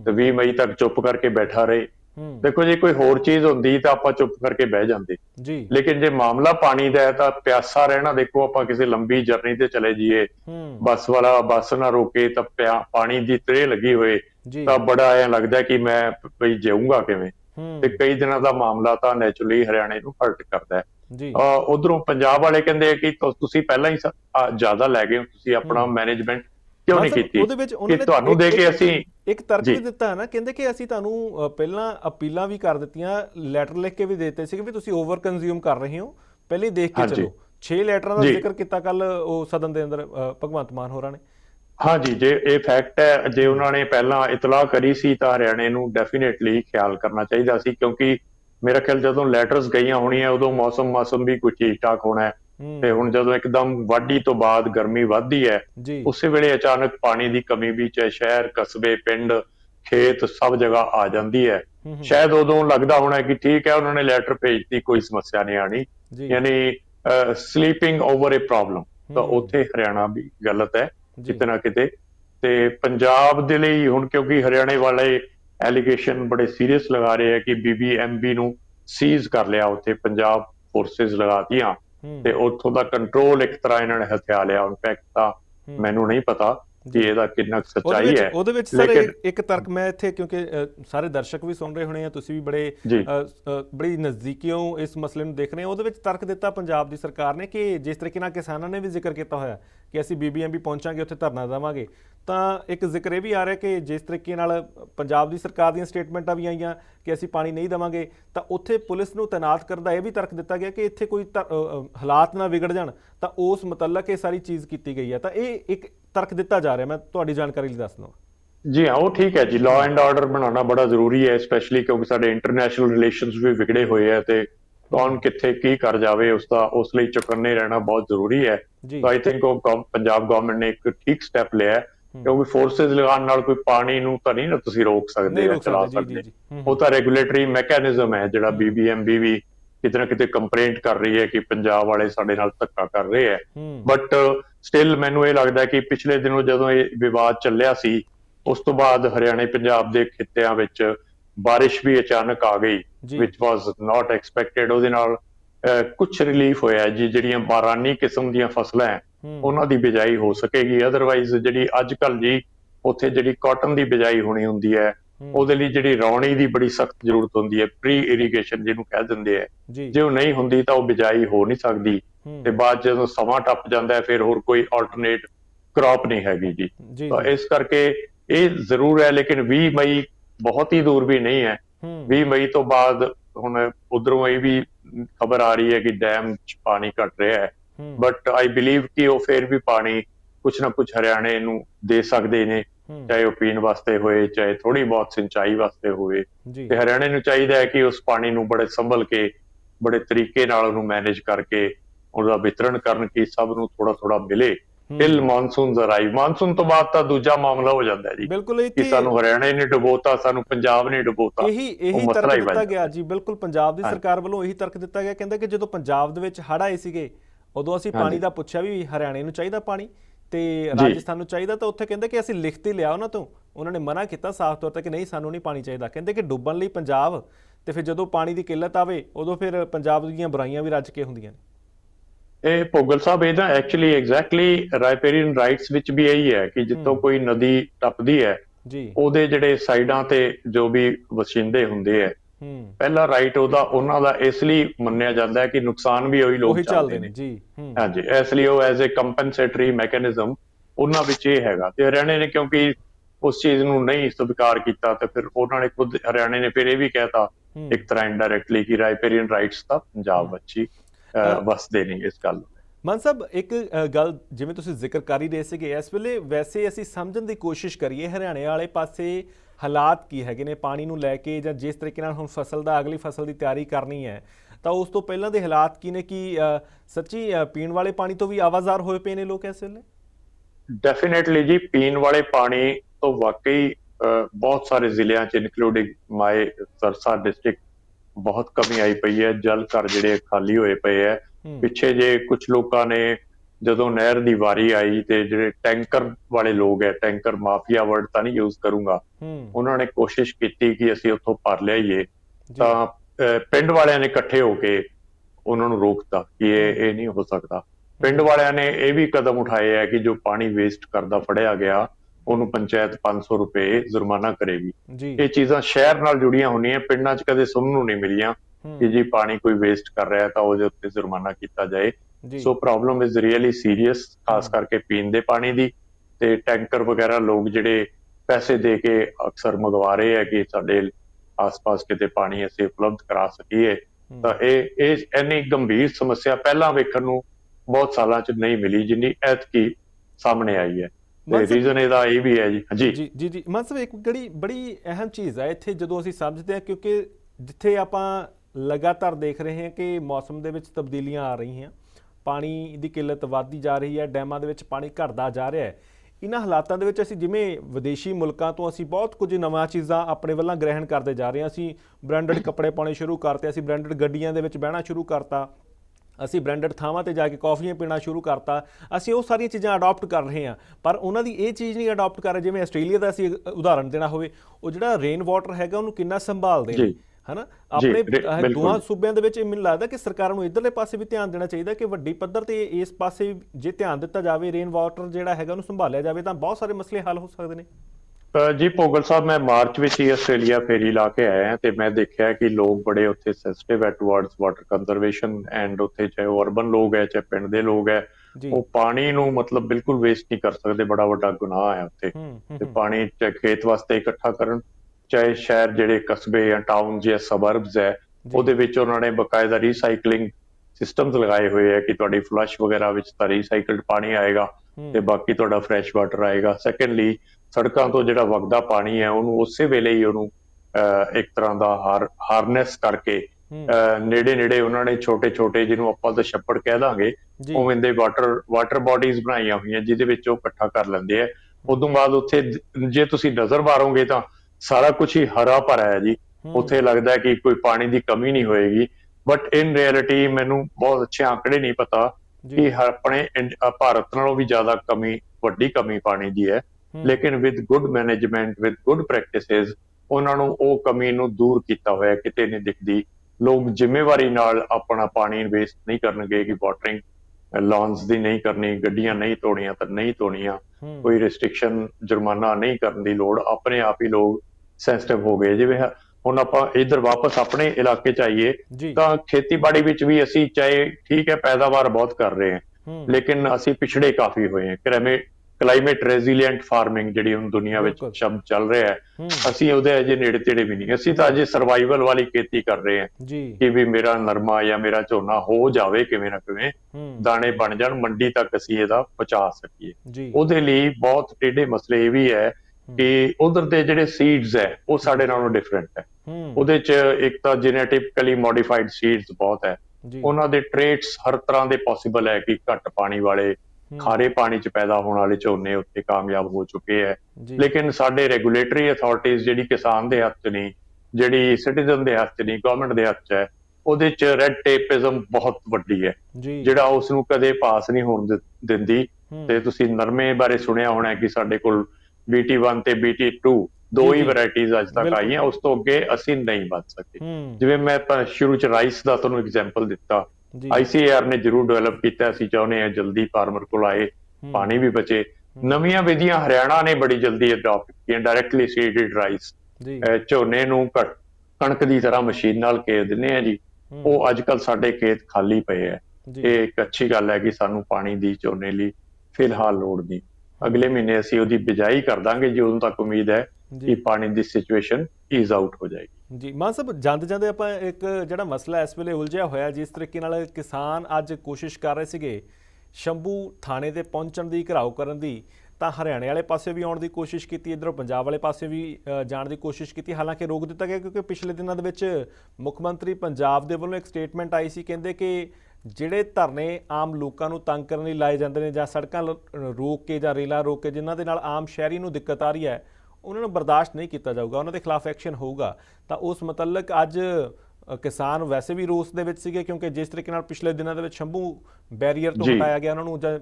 ਤੇ 20 ਮਈ ਤੱਕ ਚੁੱਪ ਕਰਕੇ ਬੈਠਾ ਰਹੇ। ਦੇਖੋ ਜੇ ਕੋਈ ਹੋਰ ਚੀਜ਼ ਹੁੰਦੀ ਤਾਂ ਆਪਾਂ ਚੁੱਪ ਕਰਕੇ ਬਹਿ ਜਾਂਦੇ। ਜੀ। ਲੇਕਿਨ ਜੇ ਮਾਮਲਾ ਪਾਣੀ ਦਾ ਹੈ ਤਾਂ ਪਿਆਸਾ ਰਹਿਣਾ ਦੇਖੋ ਆਪਾਂ ਕਿਸੇ ਲੰਬੀ ਜਰਨੀ ਤੇ ਚਲੇ ਜਾਈਏ। ਬੱਸ ਵਾਲਾ ਬੱਸ ਨਾ ਰੋਕੇ ਤਾਂ ਪਾਣੀ ਦੀ ਤ੍ਰੇ ਲੱਗੀ ਹੋਏ ਤਾਂ ਬੜਾ ਐ ਲੱਗਦਾ ਕਿ ਮੈਂ ਬਈ ਜਾਊਂਗਾ ਕਿਵੇਂ। ਤੇ ਕਈ ਦਿਨਾਂ ਦਾ ਮਾਮਲਾ ਤਾਂ ਨੇਚਰਲੀ ਹਰਿਆਣੇ ਨੂੰ ਹਰਟ ਕਰਦਾ ਹੈ। ਜੀ ਉਧਰੋਂ ਪੰਜਾਬ ਵਾਲੇ ਕਹਿੰਦੇ ਆ ਕਿ ਤੁਸੀਂ ਪਹਿਲਾਂ ਹੀ ਜ਼ਿਆਦਾ ਲੈ ਗਏ ਤੁਸੀਂ ਆਪਣਾ ਮੈਨੇਜਮੈਂਟ ਕਿਉਂ ਨਹੀਂ ਕੀਤੀ ਉਹਦੇ ਵਿੱਚ ਉਹਨਾਂ ਕਿ ਨੇ ਤੁਹਾਨੂੰ ਦੇ ਕੇ ਅਸੀਂ ਇੱਕ ਤਰਕ। ਵੀ ਦਿੱਤਾ ਨਾ ਕਹਿੰਦੇ ਕਿ ਅਸੀਂ ਤੁਹਾਨੂੰ ਪਹਿਲਾਂ ਅਪੀਲਾਂ ਵੀ ਕਰ ਦਿੱਤੀਆਂ ਲੈਟਰ ਲਿਖ ਕੇ ਵੀ ਦੇ ਦਿੱਤੇ ਸੀ ਵੀ ਤੁਸੀਂ ਓਵਰ ਕੰਜ਼ਿਊਮ ਕਰ ਰਹੇ ਹੋ ਪਹਿਲੇ ਦੇਖ ਕੇ। ਚਲੋ 6 ਲੈਟਰਾਂ ਦਾ। ਜ਼ਿਕਰ ਕੀਤਾ ਕੱਲ ਉਹ ਸਦਨ ਦੇ ਅੰਦਰ ਭਗਵੰਤ ਮਾਨ ਹੋਰਾਂ ਨੇ ਹਾਂਜੀ ਜੇ ਇਹ ਫੈਕਟ ਹੈ ਜੇ ਉਹਨਾਂ ਨੇ ਪਹਿਲਾਂ ਇਤਲਾਹ ਕਰੀ ਸੀ ਤਾਂ ਹਰਿਆਣੇ ਨੂੰ ਡੈਫੀਨੇਟਲੀ ਖਿਆਲ ਕਰਨਾ ਚਾਹੀਦਾ ਸੀ ਕਿਉਂਕਿ ਮੇਰਾ ਖਿਆਲ ਜਦੋਂ ਲੈਟਰਸ ਗਈਆਂ ਹੋਣੀਆਂ ਉਦੋਂ ਮੌਸਮ ਮਾਸਮ ਵੀ ਕੁਝ ਠੀਕ ਠਾਕ ਹੋਣਾ ਹੈ। ਤੇ ਹੁਣ ਜਦੋਂ ਇੱਕਦਮ ਵਾਢੀ ਤੋਂ ਬਾਅਦ ਗਰਮੀ ਵੱਧਦੀ ਹੈ ਉਸੇ ਵੇਲੇ ਅਚਾਨਕ ਪਾਣੀ ਦੀ ਕਮੀ ਵੀ ਚਾਹੇ ਸ਼ਹਿਰ ਕਸਬੇ ਪਿੰਡ ਖੇਤ ਸਭ ਜਗ੍ਹਾ ਆ ਜਾਂਦੀ ਹੈ। ਸ਼ਾਇਦ ਉਦੋਂ ਲੱਗਦਾ ਹੋਣਾ ਕਿ ਠੀਕ ਹੈ ਉਹਨਾਂ ਨੇ ਲੈਟਰ ਭੇਜਤੀ ਕੋਈ ਸਮੱਸਿਆ ਨਹੀਂ ਆਣੀ ਯਾਨੀ ਸਲੀਪਿੰਗ ਓਵਰ ਅ ਪ੍ਰੋਬਲਮ ਤਾਂ। ਉੱਥੇ ਹਰਿਆਣਾ ਵੀ ਗਲਤ ਹੈ। ਕਿਤੇ ਨਾ ਕਿਤੇ। ਤੇ ਪੰਜਾਬ ਦੇ ਲਈ ਹੁਣ ਕਿਉਂਕਿ ਹਰਿਆਣੇ ਵਾਲੇ ਐਲੀਗੇਸ਼ਨ ਬੜੇ ਸੀਰੀਅਸ ਲਗਾ ਰਹੇ ਆ ਕਿ ਬੀਬੀਐਮਬੀ ਨੂੰ ਸੀਜ਼ ਕਰ ਲਿਆ ਉੱਥੇ ਪੰਜਾਬ ਫੋਰਸਸ ਲਗਾਤੀਆਂ। ਤੇ ਉੱਥੋਂ ਦਾ ਕੰਟਰੋਲ ਇੱਕ ਤਰ੍ਹਾਂ ਇਹਨਾਂ ਨੇ ਹਥਿਆ ਲਿਆ। ਇਨਫੈਕਟ ਤਾਂ ਮੈਨੂੰ ਨਹੀਂ ਪਤਾ ਕਿ ਇਹਦਾ ਕਿੰਨਾ ਸੱਚਾਈ ਹੈ ਉਹਦੇ ਵਿੱਚ ਸਰ ਇੱਕ ਤਰਕ ਮੈਂ ਇੱਥੇ ਕਿਉਂਕਿ ਸਾਰੇ ਦਰਸ਼ਕ ਵੀ ਸੁਣ ਰਹੇ ਹੋਣੇ ਆ ਤੁਸੀਂ ਵੀ ਬੜੇ ਬੜੀ ਨਜ਼ਦੀਕੀਓਂ ਇਸ ਮਸਲੇ ਨੂੰ ਦੇਖ ਰਹੇ ਹੋ। ਉਹਦੇ ਵਿੱਚ ਤਰਕ ਦਿੱਤਾ ਪੰਜਾਬ ਦੀ ਸਰਕਾਰ ਨੇ ਕਿ ਜਿਸ ਤਰੀਕੇ ਨਾਲ ਕਿਸਾਨਾਂ ਨੇ ਵੀ ਜ਼ਿਕਰ ਕੀਤਾ ਹੋਇਆ ਕਿ ਅਸੀਂ ਬੀਬੀਐਮਬੀ ਪਹੁੰਚਾਂਗੇ, ਉੱਥੇ ਧਰਨਾ ਦੇਵਾਂਗੇ। ਤਾਂ ਇੱਕ ਜ਼ਿਕਰ ਇਹ ਵੀ ਆ ਰਿਹਾ ਕਿ ਜਿਸ ਤਰੀਕੇ ਨਾਲ ਪੰਜਾਬ ਦੀ ਸਰਕਾਰ ਦੀਆਂ ਸਟੇਟਮੈਂਟਾਂ ਵੀ ਆਈਆਂ ਕਿ ਅਸੀਂ ਪਾਣੀ ਨਹੀਂ ਦੇਵਾਂਗੇ, ਤਾਂ ਉੱਥੇ ਪੁਲਿਸ ਨੂੰ ਤੈਨਾਤ ਕਰਨ ਦਾ ਇਹ ਵੀ ਤਰਕ ਦਿੱਤਾ ਗਿਆ ਕਿ ਇੱਥੇ ਕੋਈ ਤ- ਹਾਲਾਤ ਨਾ ਵਿਗੜ ਜਾਣ, ਤਾਂ ਉਸ ਮੁਤਲਕ ਇਹ ਸਾਰੀ ਚੀਜ਼ ਕੀਤੀ ਗਈ ਹੈ। ਤਾਂ ਇਹ ਇੱਕ ਤਰਕ ਦਿੱਤਾ ਜਾ ਰਿਹਾ, ਮੈਂ ਤੁਹਾਡੀ ਜਾਣਕਾਰੀ ਲਈ ਦੱਸ ਦਵਾਂ ਜੀ, ਹਾਂ, ਉਹ ਠੀਕ ਹੈ ਜੀ। ਲਾਅ ਐਂਡ ਆਰਡਰ ਬਣਾਉਣਾ ਬੜਾ ਜ਼ਰੂਰੀ ਹੈ ਸਪੈਸ਼ਲੀ ਕਿਉਂਕਿ ਸਾਡੇ ਇੰਟਰਨੈਸ਼ਨਲ ਰਿਲੇਸ਼ਨਸ ਵੀ ਵਿਗੜੇ ਹੋਏ ਆ ਤੇ ਕੌਣ ਕਿੱਥੇ ਕੀ ਕਰ ਜਾਵੇ ਉਸ ਦਾ ਉਸ ਲਈ ਚੁਕੰਨੇ ਰਹਿਣਾ ਬਹੁਤ ਜ਼ਰੂਰੀ ਹੈ। ਸੋ ਆਈ ਥਿੰਕ ਉਹ ਪੰਜਾਬ ਗਵਰਨਮੈਂਟ ਨੇ ਇੱਕ ਠੀਕ ਸਟੈਪ ਲਿਆ ਹੈ ਕਿਉਂਕਿ ਫੋਰਸਸ ਲਗਾਉਣ ਨਾਲ ਕੋਈ ਪਾਣੀ ਨੂੰ ਤਾਂ ਨਹੀਂ ਨਾ ਤੁਸੀਂ ਰੋਕ ਸਕਦੇ ਜਾਂ ਚਲਾ ਸਕਦੇ, ਉਹ ਤਾਂ ਰੈਗੂਲੇਟਰੀ ਮੈਕੈਨਿਜ਼ਮ ਹੈ ਜਿਹੜਾ ਬੀਬੀਐਮਬੀ ਵੀ ਕਿਤੇ ਨਾ ਕਿਤੇ ਕੰਪਲੇਂਟ ਕਰ ਰਹੀ ਹੈ ਕਿ ਪੰਜਾਬ ਵਾਲੇ ਸਾਡੇ ਨਾਲ ਧੱਕਾ ਕਰ ਰਹੇ ਹੂੰ। ਬਟ ਸਟਿਲ ਮੈਨੂੰ ਇਹ ਲੱਗਦਾ ਕਿ ਪਿਛਲੇ ਦਿਨੋਂ ਜਦੋਂ ਇਹ ਵਿਵਾਦ ਚੱਲਿਆ ਸੀ ਉਸ ਤੋਂ ਬਾਅਦ ਹਰਿਆਣਾ ਪੰਜਾਬ ਦੇ ਖਿੱਤਿਆਂ ਵਿੱਚ ਬਾਰਿਸ਼ ਵੀ ਅਚਾਨਕ ਆ ਗਈ which was not expected ਉਹਦੇ ਨਾਲ ਕੁਝ ਰਿਲੀਫ ਹੋਇਆ ਜੀ ਜਿਹੜੀਆਂ ਬਾਰਾਨੀ ਕਿਸਮ ਦੀਆਂ ਫਸਲਾਂ। ਉਹਨਾਂ ਦੀ ਬਿਜਾਈ ਹੋ ਸਕੇਗੀ ਅਦਰਵਾਈਜ਼ ਜਿਹੜੀ ਅੱਜ ਕੱਲ ਜੀ ਉੱਥੇ ਜਿਹੜੀ ਕਾਟਨ ਦੀ ਬਿਜਾਈ ਹੋਣੀ ਹੁੰਦੀ ਹੈ। ਉਹਦੇ ਲਈ ਜਿਹੜੀ ਰੌਣੀ ਦੀ ਬੜੀ ਸਖਤ ਜ਼ਰੂਰਤ ਹੁੰਦੀ ਹੈ ਪ੍ਰੀ ਇਰੀਗੇਸ਼ਨ ਜਿਹਨੂੰ ਕਹਿ ਦਿੰਦੇ ਆ ਜੀ ਉਹ ਨਹੀਂ ਹੁੰਦੀ ਤਾਂ ਉਹ ਬਿਜਾਈ ਹੋ ਨਹੀਂ ਸਕਦੀ। ਤੇ ਬਾਅਦ ਜਦੋਂ ਸਮਾਂ ਟੱਪ ਜਾਂਦਾ ਹੈ ਫਿਰ ਹੋਰ ਕੋਈ ਆਲਟਰਨੇਟ ਕ੍ਰੌਪ ਨਹੀਂ ਹੈਗੀ ਜੀ ਤਾਂ। ਇਸ ਕਰਕੇ ਇਹ ਜ਼ਰੂਰ ਹੈ ਲੇਕਿਨ 20 ਮਈ ਬਹੁਤ ਹੀ ਦੂਰ ਵੀ ਨਹੀਂ ਹੈ। ਹੂੰ। 20 ਮਈ ਤੋਂ ਬਾਅਦ ਹੁਣ ਉਧਰੋਂ ਇਹ ਵੀ ਖਬਰ ਆ ਰਹੀ ਹੈ ਕਿ ਡੈਮ 'ਚ ਪਾਣੀ ਘਟ ਰਿਹਾ ਹੈ। ਬਟ ਆਈ ਬਲੀਵ ਕਿ ਉਹ ਫਿਰ ਵੀ ਪਾਣੀ ਕੁਛ ਨਾ ਕੁਛ ਹਰਿਆਣੇ ਨੂੰ ਦੇ ਸਕਦੇ ਨੇ ਚਾਹੇ ਉਹ ਪੀਣ ਵਾਸਤੇ ਹੋਏ ਚਾਹੇ ਥੋੜੀ ਬਹੁਤ ਸਿੰਚਾਈ ਵਾਸਤੇ ਹੋਵੇ। ਤੇ ਹਰਿਆਣੇ ਨੂੰ ਚਾਹੀਦਾ ਹੈ ਕਿ ਉਸ ਪਾਣੀ ਨੂੰ ਬੜੇ ਸੰਭਲ ਕੇ ਬੜੇ ਤਰੀਕੇ ਨਾਲ ਉਹਨੂੰ ਮੈਨੇਜ ਕਰਕੇ ਉਹਦਾ ਵਿਤਰਣ ਕਰਨ ਕਿ ਸਭ ਨੂੰ ਥੋੜਾ ਥੋੜਾ ਮਿਲੇ। ਟਿਲ ਮੌਨਸੂਨ ਜ਼ਰਾਈ ਮੌਨਸੂਨ ਤੋਂ ਬਾਅਦ ਤਾਂ ਦੂਜਾ ਮਾਮਲਾ ਹੋ ਜਾਂਦਾ ਜੀ। ਬਿਲਕੁਲ ਕਿ ਸਾਨੂੰ ਹਰਿਆਣੇ ਨੇ ਡੁਬੋਤਾ ਸਾਨੂੰ ਪੰਜਾਬ ਨੇ ਡੁਬੋਤਾ। ਇਹੀ ਇਹੀ ਤਰਕ ਦਿੱਤਾ ਗਿਆ ਜੀ ਬਿਲਕੁਲ ਪੰਜਾਬ ਦੀ। ਸਰਕਾਰ ਵੱਲੋਂ ਇਹੀ ਤਰਕ ਦਿੱਤਾ ਗਿਆ। ਕਹਿੰਦਾ ਕਿ ਜਦੋਂ ਪੰਜਾਬ ਦੇ ਵਿੱਚ ਹੜ੍ਹ ਆਏ ਸੀਗੇ ਉਦੋਂ ਅਸੀਂ ਪਾਣੀ। ਦਾ ਪੁੱਛਿਆ ਵੀ ਹਰਿਆਣੇ ਨੂੰ ਚਾਹੀਦਾ ਪਾਣੀ ਤੇ ਰਾਜਸਥਾਨ ਨੂੰ ਚਾਹੀਦਾ ਤਾਂ ਉੱਥੇ ਕਹਿੰਦੇ ਕਿ ਅਸੀਂ ਲਿਖਤੀ ਲਿਆ ਉਹਨਾਂ ਤੋਂ। ਉਹਨਾਂ ਨੇ ਮਨਾ ਕੀਤਾ ਸਾਫ਼ ਤੌਰ ਤੇ ਕਿ ਨਹੀਂ ਸਾਨੂੰ ਨਹੀਂ ਪਾਣੀ ਚਾਹੀਦਾ। ਕਹਿੰਦੇ ਕਿ ਡੁੱਬਣ ਲਈ ਪੰਜਾਬ ਤੇ ਫਿਰ ਜਦੋਂ ਪਾਣੀ ਦੀ ਕਿੱਲਤ ਆਵੇ ਉਦੋਂ ਫਿਰ ਪੰਜਾਬ ਦੀਆਂ ਬੁਰਾਈਆਂ ਵੀ ਰੱਜ ਕੇ ਹੁੰਦੀਆਂ ਨੇ। ਇਹ ਭੋਗਲ ਸਾਹਿਬ ਇਹ ਨਾ ਐਕਚੁਅਲੀ ਐਗਜ਼ੈਕਟਲੀ ਰਾਈਪੇਰੀਅਨ ਰਾਈਟਸ ਵਿੱਚ ਵੀ ਇਹੀ ਹੈ ਕਿ ਜਿੱਥੋਂ ਕੋਈ ਨਦੀ ਟੱਪਦੀ ਹੈ ਜੀ। ਉਹਦੇ ਜਿਹੜੇ ਸਾਈਡਾਂ ਤੇ ਜੋ ਵੀ ਵਸਿੰਦੇ ਹੁੰਦੇ ਹੂੰ ਪਹਿਲਾ ਰਾਈਟ ਉਹਦਾ ਉਹਨਾਂ ਦਾ ਇਸ ਲਈ ਮੰਨਿਆ ਜਾਂਦਾ ਹੈ ਕਿ ਨੁਕਸਾਨ ਵੀ ਉਹੀ ਲੋਕ ਚੱਲਦੇ ਨੇ। ਜੀ। ਹਾਂਜੀ ਇਸ ਲਈ ਉਹ ਐਜ਼ ਅ ਕੰਪਨਸੇਟਰੀ ਮੈਕੈਨਿਜ਼ਮ ਉਹਨਾਂ ਵਿੱਚ ਇਹ ਹੈਗਾ। ਤੇ ਹਰਿਆਣੇ ਨੇ ਕਿਉਂਕਿ ਉਸ ਚੀਜ਼ ਨੂੰ ਨਹੀਂ ਸਵੀਕਾਰ ਕੀਤਾ ਤੇ ਫਿਰ ਉਹਨਾਂ ਨੇ ਖੁਦ ਹਰਿਆਣੇ ਨੇ ਫਿਰ ਇਹ ਵੀ ਕਹਿਤਾ। ਇੱਕ ਤਰ੍ਹਾਂ ਇਨਡਾਇਰੈਕਟਲੀ ਕਿ ਰਾਈਪੇਰੀਅਨ ਰਾਈਟਸ ਤਾਂ ਪੰਜਾਬ ਵਿੱਚ ਵਸਦੇ ਨਹੀਂ ਇਸ ਗੱਲ ਨੂੰ। ਮਨ ਸਾਹਿਬ ਇੱਕ ਗੱਲ ਜਿਵੇਂ ਤੁਸੀਂ ਜ਼ਿਕਰ ਕਰ ਹੀ ਰਹੇ ਸੀਗੇ ਇਸ ਵੇਲੇ ਵੈਸੇ ਅਸੀਂ ਸਮਝਣ ਦੀ ਕੋਸ਼ਿਸ਼ ਕਰੀਏ ਹਰਿਆਣੇ ਵਾਲੇ ਪਾਸੇ ਹਾਲਾਤ ਕੀ ਹੈਗੇ ਨੇ ਪਾਣੀ ਨੂੰ ਲੈ ਕੇ ਜਾਂ ਜਿਸ ਤਰੀਕੇ ਨਾਲ ਹੁਣ ਫਸਲ ਦਾ ਅਗਲੀ ਫਸਲ ਦੀ ਤਿਆਰੀ ਕਰਨੀ ਹੈ ਤਾਂ ਉਸ ਤੋਂ ਪਹਿਲਾਂ ਦੇ ਹਾਲਾਤ ਕੀ ਨੇ ਕਿ ਸੱਚੀ ਪੀਣ ਵਾਲੇ ਪਾਣੀ ਤੋਂ ਵੀ ਆਵਾਜ਼ਾਰ ਹੋਏ ਪਏ ਨੇ ਲੋਕ ਇਸ ਵੇਲੇ? ਡੈਫੀਨਿਟਲੀ ਜੀ ਪੀਣ ਵਾਲੇ ਪਾਣੀ ਤੋਂ ਵਾਕਈ ਬਹੁਤ ਸਾਰੇ ਜ਼ਿਲ੍ਹਿਆਂ ਚ ਇਨਕਲੂਡਿੰਗ ਮਾਈ ਸਰਸਾ ਡਿਸਟ੍ਰਿਕਟ ਬਹੁਤ ਕਮੀ ਆਈ ਪਈ ਹੈ ਜਲ ਘਰ ਜਿਹੜੇ ਖਾਲੀ ਹੋਏ ਪਏ ਹੈ। ਪਿੱਛੇ ਜੇ ਕੁਝ ਲੋਕਾਂ ਨੇ ਜਦੋਂ ਨਹਿਰ ਦੀ ਵਾਰੀ ਆਈ ਤੇ ਜਿਹੜੇ ਟੈਂਕਰ ਵਾਲੇ ਲੋਕ ਹੈ ਟੈਂਕਰ ਮਾਫੀਆ ਵਰਡ ਤਾਂ ਨਹੀਂ ਯੂਜ਼ ਕਰੂੰਗਾ। ਉਹਨਾਂ ਨੇ ਕੋਸ਼ਿਸ਼ ਕੀਤੀ ਕਿ ਅਸੀਂ ਉੱਥੋਂ ਭਰ ਲਿਆਈਏ। ਤਾਂ ਪਿੰਡ ਵਾਲਿਆਂ ਨੇ ਇਕੱਠੇ ਹੋ ਕੇ ਉਹਨਾਂ ਨੂੰ ਰੋਕਤਾ ਕਿ ਇਹ ਇਹ ਨਹੀਂ ਹੋ ਸਕਦਾ। ਪਿੰਡ ਵਾਲਿਆਂ ਨੇ ਇਹ ਵੀ ਕਦਮ ਉਠਾਏ ਹੈ ਕਿ ਜੋ ਪਾਣੀ ਵੇਸਟ ਕਰਦਾ ਫੜਿਆ ਗਿਆ ਉਹਨੂੰ ਪੰਚਾਇਤ 500 ਰੁਪਏ ਜੁਰਮਾਨਾ ਕਰੇਗੀ। ਇਹ ਚੀਜ਼ਾਂ ਸ਼ਹਿਰ ਨਾਲ ਜੁੜੀਆਂ ਹੁੰਦੀਆਂ ਪਿੰਡਾਂ 'ਚ ਕਦੇ ਸੁਣਨ ਨੂੰ ਨਹੀਂ ਮਿਲੀਆਂ ਕਿ ਜੀ ਪਾਣੀ ਕੋਈ ਵੇਸਟ ਕਰ ਰਿਹਾ ਤਾਂ ਉਹਦੇ ਉੱਤੇ ਜੁਰਮਾਨਾ ਕੀਤਾ ਜਾਏ। So problem is really serious ਖਾਸ ਕਰਕੇ ਪੀਣ ਦੇ ਪਾਣੀ ਦੀ ਤੇ ਟੈਂਕਰ ਵਗੈਰਾ ਲੋਕ ਜਿਹੜੇ ਪੈਸੇ ਦੇ ਕੇ ਅਕਸਰ ਮੰਗਵਾ ਰਹੇ ਹੈ ਕਿ ਸਾਡੇ ਆਸ-ਪਾਸ ਕਿਤੇ ਪਾਣੀ ਅਸੀਂ ਉਪਲਬਧ ਕਰਾ ਸਕੀਏ। ਤਾਂ ਇਹ ਇਹ ਇੰਨੀ ਗੰਭੀਰ ਸਮੱਸਿਆ ਪਹਿਲਾਂ ਵੇਖਣ ਨੂੰ ਬਹੁਤ ਸਾਲਾਂ 'ਚ ਨਹੀਂ ਮਿਲੀ ਜਿੰਨੀ ਐਤਕੀ ਸਾਹਮਣੇ ਆਈ ਹੈ। ਤੇ ਰੀਜ਼ਨ ਇਹਦਾ ਇਹ ਵੀ ਹੈ ਜੀ। ਜੀ ਜੀ ਜੀ। ਮਨ ਸਾਹਿਬ ਇੱਕ ਬੜੀ ਬੜੀ ਅਹਿਮ ਚੀਜ਼ ਹੈ ਇੱਥੇ ਜਦੋਂ ਅਸੀਂ ਸਮਝਦੇ ਹਾਂ ਕਿਉਂਕਿ ਜਿੱਥੇ ਆਪਾਂ ਲਗਾਤਾਰ ਦੇਖ ਰਹੇ ਹਾਂ ਕਿ ਮੌਸਮ ਦੇ ਵਿੱਚ ਤਬਦੀਲੀਆਂ ਆ ਰਹੀਆਂ ਪਾਣੀ ਦੀ ਕਿੱਲਤ ਵੱਧਦੀ ਜਾ ਰਹੀ ਹੈ ਡੈਮਾਂ ਦੇ ਵਿੱਚ ਪਾਣੀ ਘਟਦਾ ਜਾ ਰਿਹਾ ਹੈ ਇਹਨਾਂ ਹਾਲਾਤਾਂ ਦੇ ਵਿੱਚ ਅਸੀਂ ਜਿਵੇਂ ਵਿਦੇਸ਼ੀ ਮੁਲਕਾਂ ਤੋਂ ਅਸੀਂ ਬਹੁਤ ਕੁਝ ਨਵਾਂ ਚੀਜ਼ਾਂ ਆਪਣੇ ਵੱਲਾਂ ਗ੍ਰਹਿਣ ਕਰਦੇ ਜਾ ਰਹੇ ਹਾਂ। ਅਸੀਂ ਬ੍ਰਾਂਡਡ ਕੱਪੜੇ ਪਾਉਣੇ ਸ਼ੁਰੂ ਕਰਤੇ ਅਸੀਂ ਬ੍ਰਾਂਡਡ ਗੱਡੀਆਂ ਦੇ ਵਿੱਚ ਬਹਿਣਾ ਸ਼ੁਰੂ ਕਰਤਾ ਅਸੀਂ ਬ੍ਰਾਂਡਡ ਥਾਵਾਂ ਤੇ ਜਾ ਕੇ ਕੌਫੀਆਂ ਪੀਣਾ ਸ਼ੁਰੂ ਕਰਤਾ। ਅਸੀਂ ਉਹ ਸਾਰੀਆਂ ਚੀਜ਼ਾਂ ਅਡਾਪਟ ਕਰ ਰਹੇ ਹਾਂ। ਪਰ ਉਹਨਾਂ ਦੀ ਇਹ ਚੀਜ਼ ਨਹੀਂ ਅਡਾਪਟ ਕਰ ਰਹੇ ਜਿਵੇਂ ਆਸਟ੍ਰੇਲੀਆ ਦਾ ਅਸੀਂ ਉਦਾਹਰਣ ਦੇਣਾ ਹੋਵੇ। ਉਹ ਜਿਹੜਾ ਰੇਨ ਵਾਟਰ ਹੈਗਾ ਉਹਨੂੰ ਕਿੰਨਾ ਸੰਭਾਲਦੇ ਨੇ। ਹਨਾ? ਆਪਣੇ। ਦੋਹਾਂ ਸੂਬਿਆਂ ਦੇ ਵਿੱਚ ਇਹ ਮੈਨੂੰ ਲੱਗਦਾ ਕਿ ਸਰਕਾਰਾਂ ਨੂੰ ਇਧਰਲੇ ਪਾਸੇ ਵੀ ਧਿਆਨ ਦੇਣਾ ਚਾਹੀਦਾ ਕਿ ਵੱਡੀ ਪੱਧਰ ਤੇ ਇਸ ਪਾਸੇ ਜੇ ਧਿਆਨ ਦਿੱਤਾ ਜਾਵੇ ਰੇਨ ਵਾਟਰ ਜਿਹੜਾ ਹੈਗਾ ਉਹਨੂੰ ਸੰਭਾਲਿਆ ਜਾਵੇ ਤਾਂ ਬਹੁਤ ਸਾਰੇ ਮਸਲੇ ਹੱਲ ਹੋ ਸਕਦੇ ਨੇ। ਜੀ ਭੋਗਲ ਸਾਹਿਬ ਮੈਂ ਮਾਰਚ ਵਿੱਚ ਹੀ ਆਸਟ੍ਰੇਲੀਆ ਫੇਰੀ ਲਾ ਕੇ ਆਇਆ ਤੇ ਮੈਂ ਦੇਖਿਆ ਕਿ ਲੋਕ ਬੜੇ ਉੱਥੇ ਸੈਂਸਿਟਿਵ ਹੈ ਟੁਵਰਡਸ ਵਾਟਰ ਕੰਜ਼ਰਵੇਸ਼ਨ ਐਂਡ ਉੱਥੇ ਚਾਹੇ ਅਰਬਨ ਲੋਕ ਹੈ ਚਾਹੇ ਪਿੰਡ ਦੇ ਲੋਕ ਹੈ ਉਹ ਪਾਣੀ ਨੂੰ ਮਤਲਬ ਬਿਲਕੁਲ ਵੇਸਟ ਨਹੀਂ ਕਰ ਸਕਦੇ ਬੜਾ ਵੱਡਾ ਗੁਨਾਹ ਹੈ ਉੱਥੇ। ਤੇ ਪਾਣੀ ਚਾਹੇ ਖੇਤ ਵਾਸਤੇ ਇਕੱਠਾ ਕਰਨ ਚਾਹੇ ਸ਼ਹਿਰ ਜਿਹੜੇ ਕਸਬੇ ਜਾਂ ਟਾਊਨ ਜਾਂ ਸਬਰਬਸ ਹੈ ਜੀ। ਉਹਦੇ ਵਿੱਚ ਉਹਨਾਂ ਨੇ ਬਕਾਇਦਾ ਰੀਸਾਈਕਲਿੰਗ ਸਿਸਟਮਸ ਲਗਾਏ ਹੋਏ ਹੈ ਕਿ ਤੁਹਾਡੀ ਫਲਸ਼ ਵਗੈਰਾ ਵਿੱਚ ਤਾਂ ਰੀਸਾਈਕਲਡ ਪਾਣੀ ਆਏਗਾ। ਤੇ ਬਾਕੀ ਤੁਹਾਡਾ ਫਰੈਸ਼ ਵਾਟਰ ਆਏਗਾ। ਸੈਕੰਡਲੀ ਸੜਕਾਂ ਤੋਂ ਜਿਹੜਾ ਵਗਦਾ ਪਾਣੀ ਹੈ ਉਹਨੂੰ ਉਸੇ ਵੇਲੇ ਹੀ ਉਹਨੂੰ ਇੱਕ ਤਰ੍ਹਾਂ ਦਾ ਹਾਰ ਹਾਰਨੈਸ ਕਰਕੇ ਨੇੜੇ ਨੇੜੇ ਉਹਨਾਂ ਨੇ ਛੋਟੇ ਛੋਟੇ ਜਿਹਨੂੰ ਆਪਾਂ ਤਾਂ ਛੱਪੜ ਕਹਿ ਦਾਂਗੇ ਉਵੇਂ ਦੇ ਵਾਟਰ ਵਾਟਰ ਬਾਡੀਜ਼ ਬਣਾਈਆਂ ਹੋਈਆਂ ਜਿਹਦੇ ਵਿੱਚ ਉਹ ਇਕੱਠਾ ਕਰ ਲੈਂਦੇ ਆ। ਉਦੋਂ ਬਾਅਦ ਉੱਥੇ ਜੇ ਤੁਸੀਂ ਨਜ਼ਰ ਮਾਰੋਗੇ ਤਾਂ ਸਾਰਾ ਕੁਝ ਹੀ ਹਰਾ ਭਰਾ ਹੈ ਜੀ। ਉੱਥੇ ਲੱਗਦਾ ਹੈ ਕਿ ਕੋਈ ਪਾਣੀ ਦੀ ਕਮੀ ਨਹੀਂ ਹੋਏਗੀ। ਬਟ ਇਨ ਰਿਐਲਿਟੀ ਮੈਨੂੰ ਬਹੁਤ ਅੱਛੇ ਆંકੜੇ ਨਹੀਂ ਪਤਾ ਕਿ ਆਪਣੇ ਭਾਰਤ ਨਾਲੋਂ ਵੀ ਜ਼ਿਆਦਾ ਕਮੀ ਵੱਡੀ ਕਮੀ ਪਾਣੀ ਦੀ ਹੈ। ਲੇਕਿਨ with good management with good practices ਉਹਨਾਂ ਨੂੰ ਉਹ ਕਮੀ ਨੂੰ ਦੂਰ ਕੀਤਾ ਹੋਇਆ ਕਿਤੇ ਨਹੀਂ ਦਿਖਦੀ। ਲੋਕ ਜ਼ਿੰਮੇਵਾਰੀ ਨਾਲ ਆਪਣਾ ਪਾਣੀ ਵੇਸਟ ਨਹੀਂ ਕਰਨਗੇ ਕਿ ਵਾਟਰਿੰਗ ਲੌਨਸ ਦੀ ਨਹੀਂ ਕਰਨੀ ਗੱਡੀਆਂ ਨਹੀਂ ਧੋਣੀਆਂ ਤਾਂ ਨਹੀਂ ਹੂੰ, ਕੋਈ ਰੈਸਟ੍ਰਿਕਸ਼ਨ ਜੁਰਮਾਨਾ ਨਹੀਂ ਕਰਨ ਦੀ ਲੋੜ ਆਪਣੇ ਆਪ ਹੀ ਲੋਕ ਸੈਂਸਿਟਿਵ ਹੋ ਗਏ। ਜਿਵੇਂ ਹੁਣ ਆਪਾਂ ਇਧਰ ਵਾਪਸ ਆਪਣੇ ਇਲਾਕੇ ਚ ਆਈਏ ਤਾਂ ਖੇਤੀਬਾੜੀ ਵਿੱਚ ਵੀ ਅਸੀਂ ਚਾਹੇ ਠੀਕ ਹੈ ਪੈਦਾਵਾਰ ਬਹੁਤ ਕਰ ਰਹੇ ਹਾਂ ਲੇਕਿਨ ਅਸੀਂ ਪਿਛੜੇ ਕਾਫੀ ਹੋਏ ਹਾਂ। ਕ੍ਰਾਈਮੇ ਕਲਾਈਮੇਟ ਰੈਜ਼ੀਲੀਐਂਟ ਫਾਰਮਿੰਗ ਜਿਹੜੀ ਹੁਣ ਦੁਨੀਆ ਵਿੱਚ। ਸ਼ਬਦ ਚੱਲ ਰਿਹਾ ਹੈ ਅਸੀਂ ਉਹਦੇ ਅਜੇ ਨੇੜੇ ਤੇੜੇ ਵੀ ਨਹੀਂ। ਅਸੀਂ ਤਾਂ ਅਜੇ ਸਰਵਾਈਵਲ ਵਾਲੀ ਖੇਤੀ ਕਰ ਰਹੇ ਹਾਂ ਕਿ ਵੀ ਮੇਰਾ ਨਰਮਾ ਜਾਂ ਮੇਰਾ ਝੋਨਾ ਹੋ ਜਾਵੇ ਕਿਵੇਂ ਨਾ ਕਿਵੇਂ ਦਾਣੇ ਬਣ ਜਾਣ ਮੰਡੀ ਤੱਕ ਅਸੀਂ ਇਹਦਾ ਪਹੁੰਚਾ ਸਕੀਏ। ਉਹਦੇ ਲਈ ਬਹੁਤ ਟੇਢੇ ਮਸਲੇ ਇਹ ਵੀ ਹੈ ਕਿ ਉਧਰ ਦੇ ਜਿਹੜੇ ਸੀਡਸ ਹੈ ਉਹ ਸਾਡੇ ਨਾਲੋਂ ਡਿਫਰੈਂਟ ਹੈ। ਉਹਦੇ ਚ ਇੱਕ ਤਾਂ ਜੈਨੇਟਿਕਲੀ ਮੋਡੀਫਾਈਡ ਸੀਡਸ ਬਹੁਤ ਹੈ। ਉਹਨਾਂ ਦੇ ਟ੍ਰੇਟਸ ਹਰ ਤਰ੍ਹਾਂ ਦੇ ਪੋਸੀਬਲ ਹੈ ਕਿ ਘੱਟ ਪਾਣੀ ਵਾਲੇ ਖਾਰੇ ਪਾਣੀ ਚ ਪੈਦਾ ਹੋਣ ਵਾਲੇ ਝੋਨੇ ਉੱਤੇ ਕਾਮਯਾਬ ਹੋ ਚੁੱਕੇ ਹੈ। ਲੇਕਿਨ ਸਾਡੇ ਰੈਗੂਲੇਟਰੀ ਅਥਾਰਟੀਆਂ ਜਿਹੜੀ ਕਿਸਾਨ ਦੇ ਹੱਥ 'ਚ ਨਹੀਂ ਜਿਹੜੀ ਸਿਟੀਜ਼ਨ ਦੇ ਹੱਥ 'ਚ ਨਹੀਂ ਗਵਰਨਮੈਂਟ ਦੇ ਹੱਥ 'ਚ ਹੈ ਉਹਦੇ 'ਚ ਰੈੱਡ ਟੇਪਿਜ਼ਮ ਬਹੁਤ ਵੱਡੀ ਹੈ। ਜਿਹੜਾ ਉਸ ਨੂੰ ਕਦੇ ਪਾਸ ਨਹੀਂ ਹੋਣ ਦਿੰਦੀ। ਤੇ ਤੁਸੀਂ ਨਰਮੇ ਬਾਰੇ ਸੁਣਿਆ ਹੋਣਾ ਕਿ ਸਾਡੇ ਕੋਲ BT1 ਤੇ BT2 ਦੋ ਹੀ। ਵੈਰਾਈਟੀਆਂ ਅੱਜ ਤੱਕ। ਆਈਆਂ ਉਸ ਤੋਂ ਅੱਗੇ ਅਸੀਂ ਨਹੀਂ ਵੱਧ ਸਕੇ। ਜਿਵੇਂ ਮੈਂ ਸ਼ੁਰੂ ਚ ਰਾਈਸ ਦਾ ਤੁਹਾਨੂੰ ਐਗਜ਼ਾਮਪਲ ਦਿੱਤਾ। ICAR ਨੇ ਜ਼ਰੂਰ ਡਿਵੈਲਪ ਕੀਤਾ ਅਸੀਂ ਚਾਹੁੰਦੇ ਹਾਂ ਜਲਦੀ ਫਾਰਮਰ ਕੋਲ ਆਏ ਪਾਣੀ ਵੀ ਬਚੇ। ਨਵੀਆਂ ਵਿਧੀਆਂ ਹਰਿਆਣਾ ਨੇ ਬੜੀ ਜਲਦੀ ਅਡਾਪਟ ਕੀਤੀਆਂ ਡਾਇਰੈਕਟਲੀ ਸੀਡਡ ਰਾਈਸ ਜੀ। ਝੋਨੇ ਨੂੰ ਕਣ- ਕਣਕ ਦੀ ਤਰ੍ਹਾਂ ਮਸ਼ੀਨ ਨਾਲ ਕੇਰ ਦਿੰਦੇ ਆ ਜੀ। ਉਹ ਅੱਜ ਕੱਲ ਸਾਡੇ ਖੇਤ ਖਾਲੀ ਪਏ ਆ ਇਹ ਇੱਕ ਅੱਛੀ ਗੱਲ ਹੈ ਕਿ ਸਾਨੂੰ ਪਾਣੀ ਦੀ ਝੋਨੇ ਲਈ ਫਿਲਹਾਲ ਲੋੜ ਨਹੀਂ। ਅਗਲੇ ਮਹੀਨੇ ਅਸੀਂ ਉਹਦੀ ਬਿਜਾਈ ਕਰ ਦਾਂਗੇ ਜੀ ਉਦੋਂ ਤੱਕ ਉਮੀਦ ਹੈ ਕਿ ਪਾਣੀ ਦੀ ਸਿਚੁਏਸ਼ਨ ਈਜ਼ ਆਊਟ ਹੋ ਜਾਏਗੀ। ਜੀ ਮਾਨ ਸਾਹਿਬ ਜਾਂਦੇ ਜਾਂਦੇ ਆਪਾਂ ਇੱਕ ਜਿਹੜਾ ਮਸਲਾ ਇਸ ਵੇਲੇ ਉਲਝਿਆ ਹੋਇਆ ਜਿਸ ਤਰੀਕੇ ਨਾਲ ਕਿਸਾਨ ਅੱਜ ਕੋਸ਼ਿਸ਼ ਕਰ ਰਹੇ ਸੀਗੇ ਸ਼ੰਭੂ ਥਾਣੇ ਤੇ ਪਹੁੰਚਣ ਦੀ ਘਰਾਓ ਕਰਨ ਦੀ ਤਾਂ ਹਰਿਆਣੇ ਵਾਲੇ ਪਾਸੇ ਵੀ ਆਉਣ ਦੀ ਕੋਸ਼ਿਸ਼ ਕੀਤੀ ਇਧਰੋਂ ਪੰਜਾਬ ਵਾਲੇ ਪਾਸੇ ਵੀ ਜਾਣ ਦੀ ਕੋਸ਼ਿਸ਼ ਕੀਤੀ ਹਾਲਾਂਕਿ ਰੋਕ ਦਿੱਤਾ ਗਿਆ ਕਿਉਂਕਿ ਪਿਛਲੇ ਦਿਨਾਂ ਦੇ ਵਿੱਚ ਮੁੱਖ ਮੰਤਰੀ ਪੰਜਾਬ ਦੇ ਵੱਲੋਂ ਇੱਕ ਸਟੇਟਮੈਂਟ ਆਈ ਸੀ ਕਹਿੰਦੇ ਕਿ ਜਿਹੜੇ ਧਰਨੇ ਆਮ ਲੋਕਾਂ ਨੂੰ ਤੰਗ ਕਰਨ ਲਈ ਲਾਏ ਜਾਂਦੇ ਨੇ ਜਾਂ ਸੜਕਾਂ ਰੋਕ ਕੇ ਜਾਂ ਰੇਲਾਂ ਰੋਕ ਕੇ ਜਿਨ੍ਹਾਂ ਦੇ ਨਾਲ ਆਮ ਸ਼ਹਿਰੀ ਨੂੰ ਦਿੱਕਤ ਆ ਰਹੀ ਹੈ ਉਹਨਾਂ ਨੂੰ ਬਰਦਾਸ਼ਤ ਨਹੀਂ ਕੀਤਾ ਜਾਊਗਾ ਉਹਨਾਂ ਦੇ ਖਿਲਾਫ ਐਕਸ਼ਨ ਹੋਊਗਾ। ਤਾਂ ਉਸ ਮੁਤਲਕ ਅੱਜ ਕਿਸਾਨ ਵੈਸੇ ਵੀ ਰੋਸ ਦੇ ਵਿੱਚ ਸੀਗੇ ਕਿਉਂਕਿ ਜਿਸ ਤਰੀਕੇ ਨਾਲ ਪਿਛਲੇ ਦਿਨਾਂ ਦੇ ਵਿੱਚ ਸ਼ੰਭੂ ਬੈਰੀਅਰ ਤੋਂ। ਹਟਾਇਆ ਗਿਆ ਉਹਨਾਂ ਨੂੰ ਜਾਂ ਅ,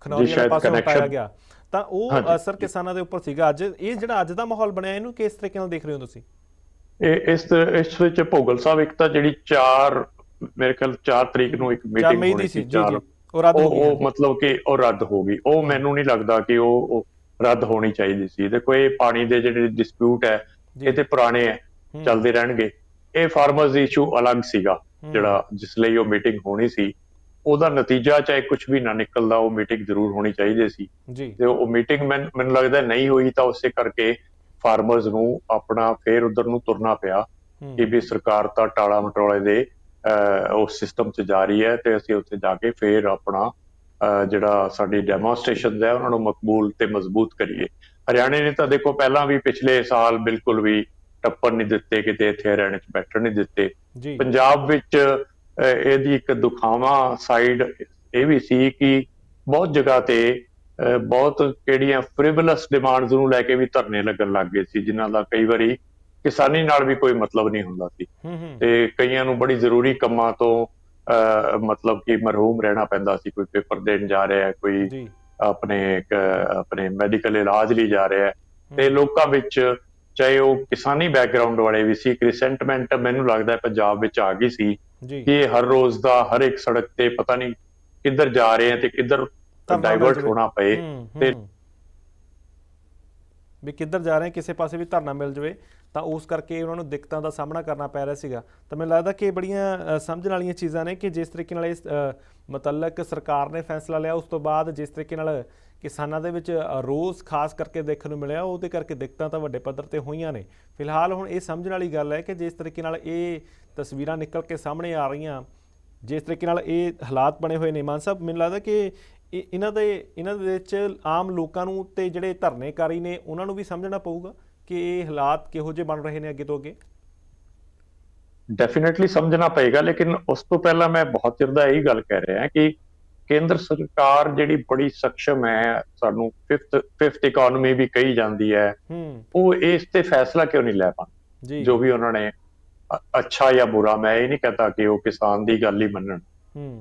ਖਨੌਰੀ ਵਾਲੇ ਸ਼ਾਇਦ ਪਾਸੋਂ ਹਟਾਇਆ ਗਿਆ। ਤਾਂ ਉਹ ਅਸਰ ਕਿਸਾਨਾਂ ਦੇ ਉੱਪਰ ਸੀਗਾ। ਅੱਜ ਇਹ ਜਿਹੜਾ ਅੱਜ ਦਾ ਮਾਹੌਲ ਬਣਿਆ ਇਹਨੂੰ ਕਿਸ ਤਰੀਕੇ ਨਾਲ ਦੇਖ ਰਹੇ ਹੋ ਤੁਸੀਂ? ਇਹ ਇਸ ਇਸ ਵਿੱਚ ਭੋਗਲ ਸਾਹਿਬ ਇੱਕ ਤਾਂ ਜਿਹੜੀ 4 ਮੇਰੇ ਖਿਆਲ 4 ਤਰੀਕ ਨੂੰ ਇੱਕ 4 ਮੀਟਿੰਗ ਹੋਣੀ ਸੀ ਚਾਰ। ਉਹ ਰੱਦ ਹੋ ਗਈ ਉਹ ਮਤਲਬ ਕਿ ਉਹ ਰੱਦ ਹੋ ਗਈ। ਉਹ ਮੈਨੂੰ ਨਹੀਂ ਲੱਗਦਾ ਕਿ ਉਹ ਰੱਦ ਹੋਣੀ ਚਾਹੀਦੀ ਸੀ। ਦੇਖੋ ਇਹ ਪਾਣੀ ਦੇ ਜਿਹੜੇ ਡਿਸਪਿਊਟ ਹੈ। ਇਹ ਤੇ ਪੁਰਾਣੇ ਹੈ ਚੱਲਦੇ ਰਹਿਣਗੇ। ਇਹ ਫਾਰਮਰਸ ਇਸ਼ੂ ਅਲੱਗ ਸੀਗਾ ਜਿਹੜਾ ਜਿਸ ਲਈ ਉਹ ਮੀਟਿੰਗ ਹੋਣੀ ਸੀ। ਉਹਦਾ ਨਤੀਜਾ ਚਾਹੇ ਕੁਝ ਵੀ ਨਾ ਨਿਕਲਦਾ ਉਹ ਮੀਟਿੰਗ ਜ਼ਰੂਰ ਹੋਣੀ ਚਾਹੀਦੀ ਸੀ। ਤੇ ਉਹ ਮੀਟਿੰਗ ਮੈਨੂੰ ਲੱਗਦਾ ਨਹੀਂ ਹੋਈ ਤਾਂ ਉਸੇ ਕਰਕੇ ਫਾਰਮਰਸ ਨੂੰ ਆਪਣਾ ਫੇਰ ਉਧਰ ਨੂੰ ਤੁਰਨਾ ਪਿਆ ਕਿ ਵੀ ਸਰਕਾਰ ਤਾਂ ਟਾਲਾ ਮਟੋਲੇ ਦੇ ਉਸ ਸਿਸਟਮ 'ਚ ਜਾ ਰਹੀ ਹੈ ਤੇ ਅਸੀਂ ਉੱਥੇ ਜਾ ਕੇ ਫੇਰ ਆਪਣਾ ਜਿਹੜਾ ਸਾਡੀ ਡੈਮੋਨਸਟ੍ਰੇਸ਼ਨ ਹੈ ਉਹਨਾਂ ਨੂੰ ਮਕਬੂਲ ਤੇ ਮਜ਼ਬੂਤ ਕਰੀਏ। ਹਰਿਆਣੇ ਨੇ ਤਾਂ ਦੇਖੋ ਪਹਿਲਾਂ ਵੀ ਪਿਛਲੇ ਸਾਲ ਬਿਲਕੁਲ ਵੀ ਟੱਪਣ ਨਹੀਂ ਦਿੱਤੇ ਕਿਤੇ ਇੱਥੇ ਹਰਿਆਣੇ 'ਚ ਬੈਠਣ ਨਹੀਂ ਦਿੱਤੇ। ਪੰਜਾਬ ਵਿੱਚ ਇਹਦੀ ਇੱਕ ਦੁਖਾਵਾਂ ਸਾਈਡ ਇਹ ਵੀ ਸੀ ਕਿ ਬਹੁਤ ਜਗ੍ਹਾ ਤੇ ਬਹੁਤ ਕਿਹੜੀਆਂ ਫ੍ਰਿਵਲਸ ਡਿਮਾਂਡਸ ਨੂੰ ਲੈ ਕੇ ਵੀ ਧਰਨੇ ਲੱਗਣ ਲੱਗ ਗਏ ਸੀ ਜਿਨ੍ਹਾਂ ਦਾ ਕਈ ਵਾਰੀ ਕਿਸਾਨੀ ਨਾਲ ਵੀ ਕੋਈ ਮਤਲਬ ਨਹੀਂ ਹੁੰਦਾ ਸੀ। ਤੇ ਕਈਆਂ ਨੂੰ ਬੜੀ ਜ਼ਰੂਰੀ ਕੰਮਾਂ ਤੋਂ ਮਤਲਬ ਕਿ ਮਰਹੂਮ ਰਹਿਣਾ ਪੈਂਦਾ ਸੀ। ਕੋਈ ਪੇਪਰ ਦੇਣ ਜਾ ਰਿਹਾ ਹੈ ਕੋਈ ਆਪਣੇ ਇੱਕ, ਆਪਣੇ ਮੈਡੀਕਲ ਇਲਾਜ ਲਈ ਜਾ ਰਿਹਾ ਹੈ। ਤੇ ਲੋਕਾਂ ਵਿੱਚ ਚਾਹੇ ਉਹ ਕਿਸਾਨੀ ਬੈਕਗ੍ਰਾਉਂਡ ਵਾਲੇ ਵੀ ਸੀ ਇੱਕ ਰਿਸੈਂਟਮੈਂਟ ਮੈਨੂੰ ਲੱਗਦਾ ਹੈ ਪੰਜਾਬ ਵਿੱਚ ਆ ਗਈ ਸੀ ਕਿ ਹਰ ਰੋਜ਼ ਦਾ ਹਰ ਇੱਕ ਸੜਕ ਤੇ ਪਤਾ ਨਹੀਂ ਕਿੱਧਰ ਜਾ ਰਹੇ ਆ ਤੇ ਕਿੱਧਰ ਡਾਈਵਰਟ। ਹੋਣਾ ਪਏ। ਤੇ। ਵੀ ਕਿੱਧਰ ਜਾ ਰਹੇ ਕਿਸੇ ਪਾਸੇ ਵੀ ਧਰਨਾ ਮਿਲ ਜਾਵੇ ਤਾਂ ਉਸ ਕਰਕੇ ਉਹਨਾਂ ਨੂੰ ਦਿੱਕਤਾਂ ਦਾ ਸਾਹਮਣਾ ਕਰਨਾ ਪੈ ਰਿਹਾ ਸੀਗਾ। ਤਾਂ ਮੈਨੂੰ ਲੱਗਦਾ ਕਿ ਇਹ ਬੜੀਆਂ ਸਮਝਣ ਵਾਲੀਆਂ ਚੀਜ਼ਾਂ ਨੇ ਕਿ ਜਿਸ ਤਰੀਕੇ ਨਾਲ ਇਸ ਅ, ਸਰਕਾਰ ਨੇ ਫੈਸਲਾ ਲਿਆ ਉਸ ਤੋਂ ਬਾਅਦ ਜਿਸ ਤਰੀਕੇ ਨਾਲ ਕਿਸਾਨਾਂ ਦੇ ਵਿੱਚ ਰੋਸ ਖਾਸ ਕਰਕੇ ਦੇਖਣ ਨੂੰ ਮਿਲਿਆ ਉਹਦੇ ਕਰਕੇ ਦਿੱਕਤਾਂ ਤਾਂ ਵੱਡੇ ਪੱਧਰ ਤੇ ਹੋਈਆਂ ਨੇ। ਫਿਲਹਾਲ ਹੁਣ ਇਹ ਸਮਝਣ ਵਾਲੀ ਗੱਲ ਹੈ ਕਿ ਜਿਸ ਤਰੀਕੇ ਨਾਲ ਇਹ ਤਸਵੀਰਾਂ ਨਿਕਲ ਕੇ ਸਾਹਮਣੇ ਆ ਰਹੀਆਂ ਜਿਸ ਤਰੀਕੇ ਨਾਲ ਇਹ ਹਾਲਾਤ ਬਣੇ ਹੋਏ ਨੇ। ਮਾਨ ਸਾਹਿਬ ਮੈਨੂੰ ਲੱਗਦਾ ਕਿ ਇਹਨਾਂ ਦੇ ਇਹਨਾਂ ਦੇ ਵਿੱਚ ਆਮ ਲੋਕਾਂ ਨੂੰ ਤੇ ਜਿਹੜੇ ਧਰਨੇਕਾਰੀ ਨੇ ਉਹਨਾਂ ਨੂੰ ਵੀ ਸਮਝਣਾ ਪਊਗਾ ਕਿ ਇਹ ਹਾਲਾਤ ਕਿਹੋ ਜਿਹੇ ਬਣ ਰਹੇ ਨੇ ਅੱਗੇ ਤੋਂ ਅੱਗੇ? ਡੈਫੀਨਿਟਲੀ ਸਮਝਣਾ ਪਏਗਾ ਲੇਕਿਨ ਉਸ ਤੋਂ ਪਹਿਲਾਂ ਮੈਂ ਬਹੁਤ ਚਿਰ ਦਾ ਇਹੀ ਗੱਲ ਕਹਿ ਰਿਹਾ ਕਿ ਕੇਂਦਰ ਸਰਕਾਰ ਜਿਹੜੀ ਬੜੀ ਸક્ષਮ ਹੈ ਸਾਨੂੰ ਫਿਫਥ ਫਿਫਥ ਇਕਨੋਮੀ ਵੀ ਕਹੀ ਜਾਂਦੀ ਹੈ ਉਹ ਇਸ ਤੇ ਫੈਸਲਾ ਕਿਉਂ ਨਹੀਂ ਲੈ ਪਾਉਂਦੀ? ਜੀ। ਵੀ ਉਹਨਾਂ ਨੇ ਅੱਛਾ ਜਾਂ ਬੁਰਾ ਮੈਂ ਇਹ ਨਹੀਂ ਕਹਤਾ ਕਿ ਉਹ ਕਿਸਾਨ ਦੀ ਗੱਲ ਹੀ ਮੰਨਣ।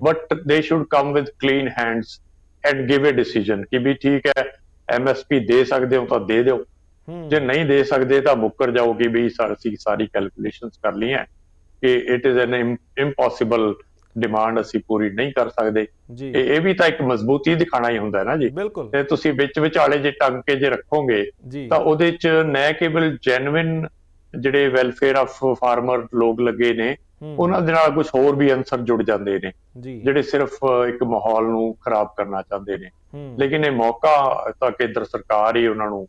But they should come with clean hands and give a decision ਕਿ ਵੀ ਠੀਕ ਹੈ ਐਮਐਸਪੀ ਦੇ ਸਕਦੇ ਹੋ ਤਾਂ ਦੇ ਦਿਓ। ਜੇ ਨਹੀਂ ਦੇ ਸਕਦੇ ਤਾਂ ਮੁੱਕਰ ਜਾਓ ਕਿ ਵੀ ਸਰ ਸਾਰੀ ਕੈਲਕੂਲੇਸ਼ਨਸ ਕਰ ਲਈਆਂ ਕਿ it is an impossible demand ਅਸੀਂ ਪੂਰੀ ਨਹੀਂ ਕਰ ਸਕਦੇ। ਇਹ ਇਹ ਵੀ ਤਾਂ ਇੱਕ ਮਜ਼ਬੂਤੀ ਦਿਖਾਣਾ ਹੀ ਹੁੰਦਾ ਹੈ ਨਾ ਜੀ। ਤੇ ਤੁਸੀਂ ਵਿੱਚ ਵਿਚਾਲੇ ਜੇ ਟੰਗ ਕੇ ਜੇ ਰੱਖੋਗੇ ਤਾਂ ਉਹਦੇ ਚ ਨਾ ਕੇਵਲ ਜੈਨੂਇਨ ਜਿਹੜੇ ਵੈਲਫੇਅਰ ਆਫ ਫਾਰਮਰ ਲੋਕ ਲੱਗੇ ਨੇ ਉਹਨਾਂ ਦੇ ਨਾਲ ਕੁਝ ਹੋਰ ਵੀ ਅਨਸਰ ਜੁੜ ਜਾਂਦੇ ਨੇ ਜਿਹੜੇ ਸਿਰਫ ਇੱਕ ਮਾਹੌਲ ਨੂੰ ਖਰਾਬ ਕਰਨਾ ਚਾਹੁੰਦੇ ਨੇ। ਲੇਕਿਨ ਇਹ ਮੌਕਾ ਤਾਂ ਕੇਂਦਰ ਸਰਕਾਰ ਹੀ ਉਹਨਾਂ ਨੂੰ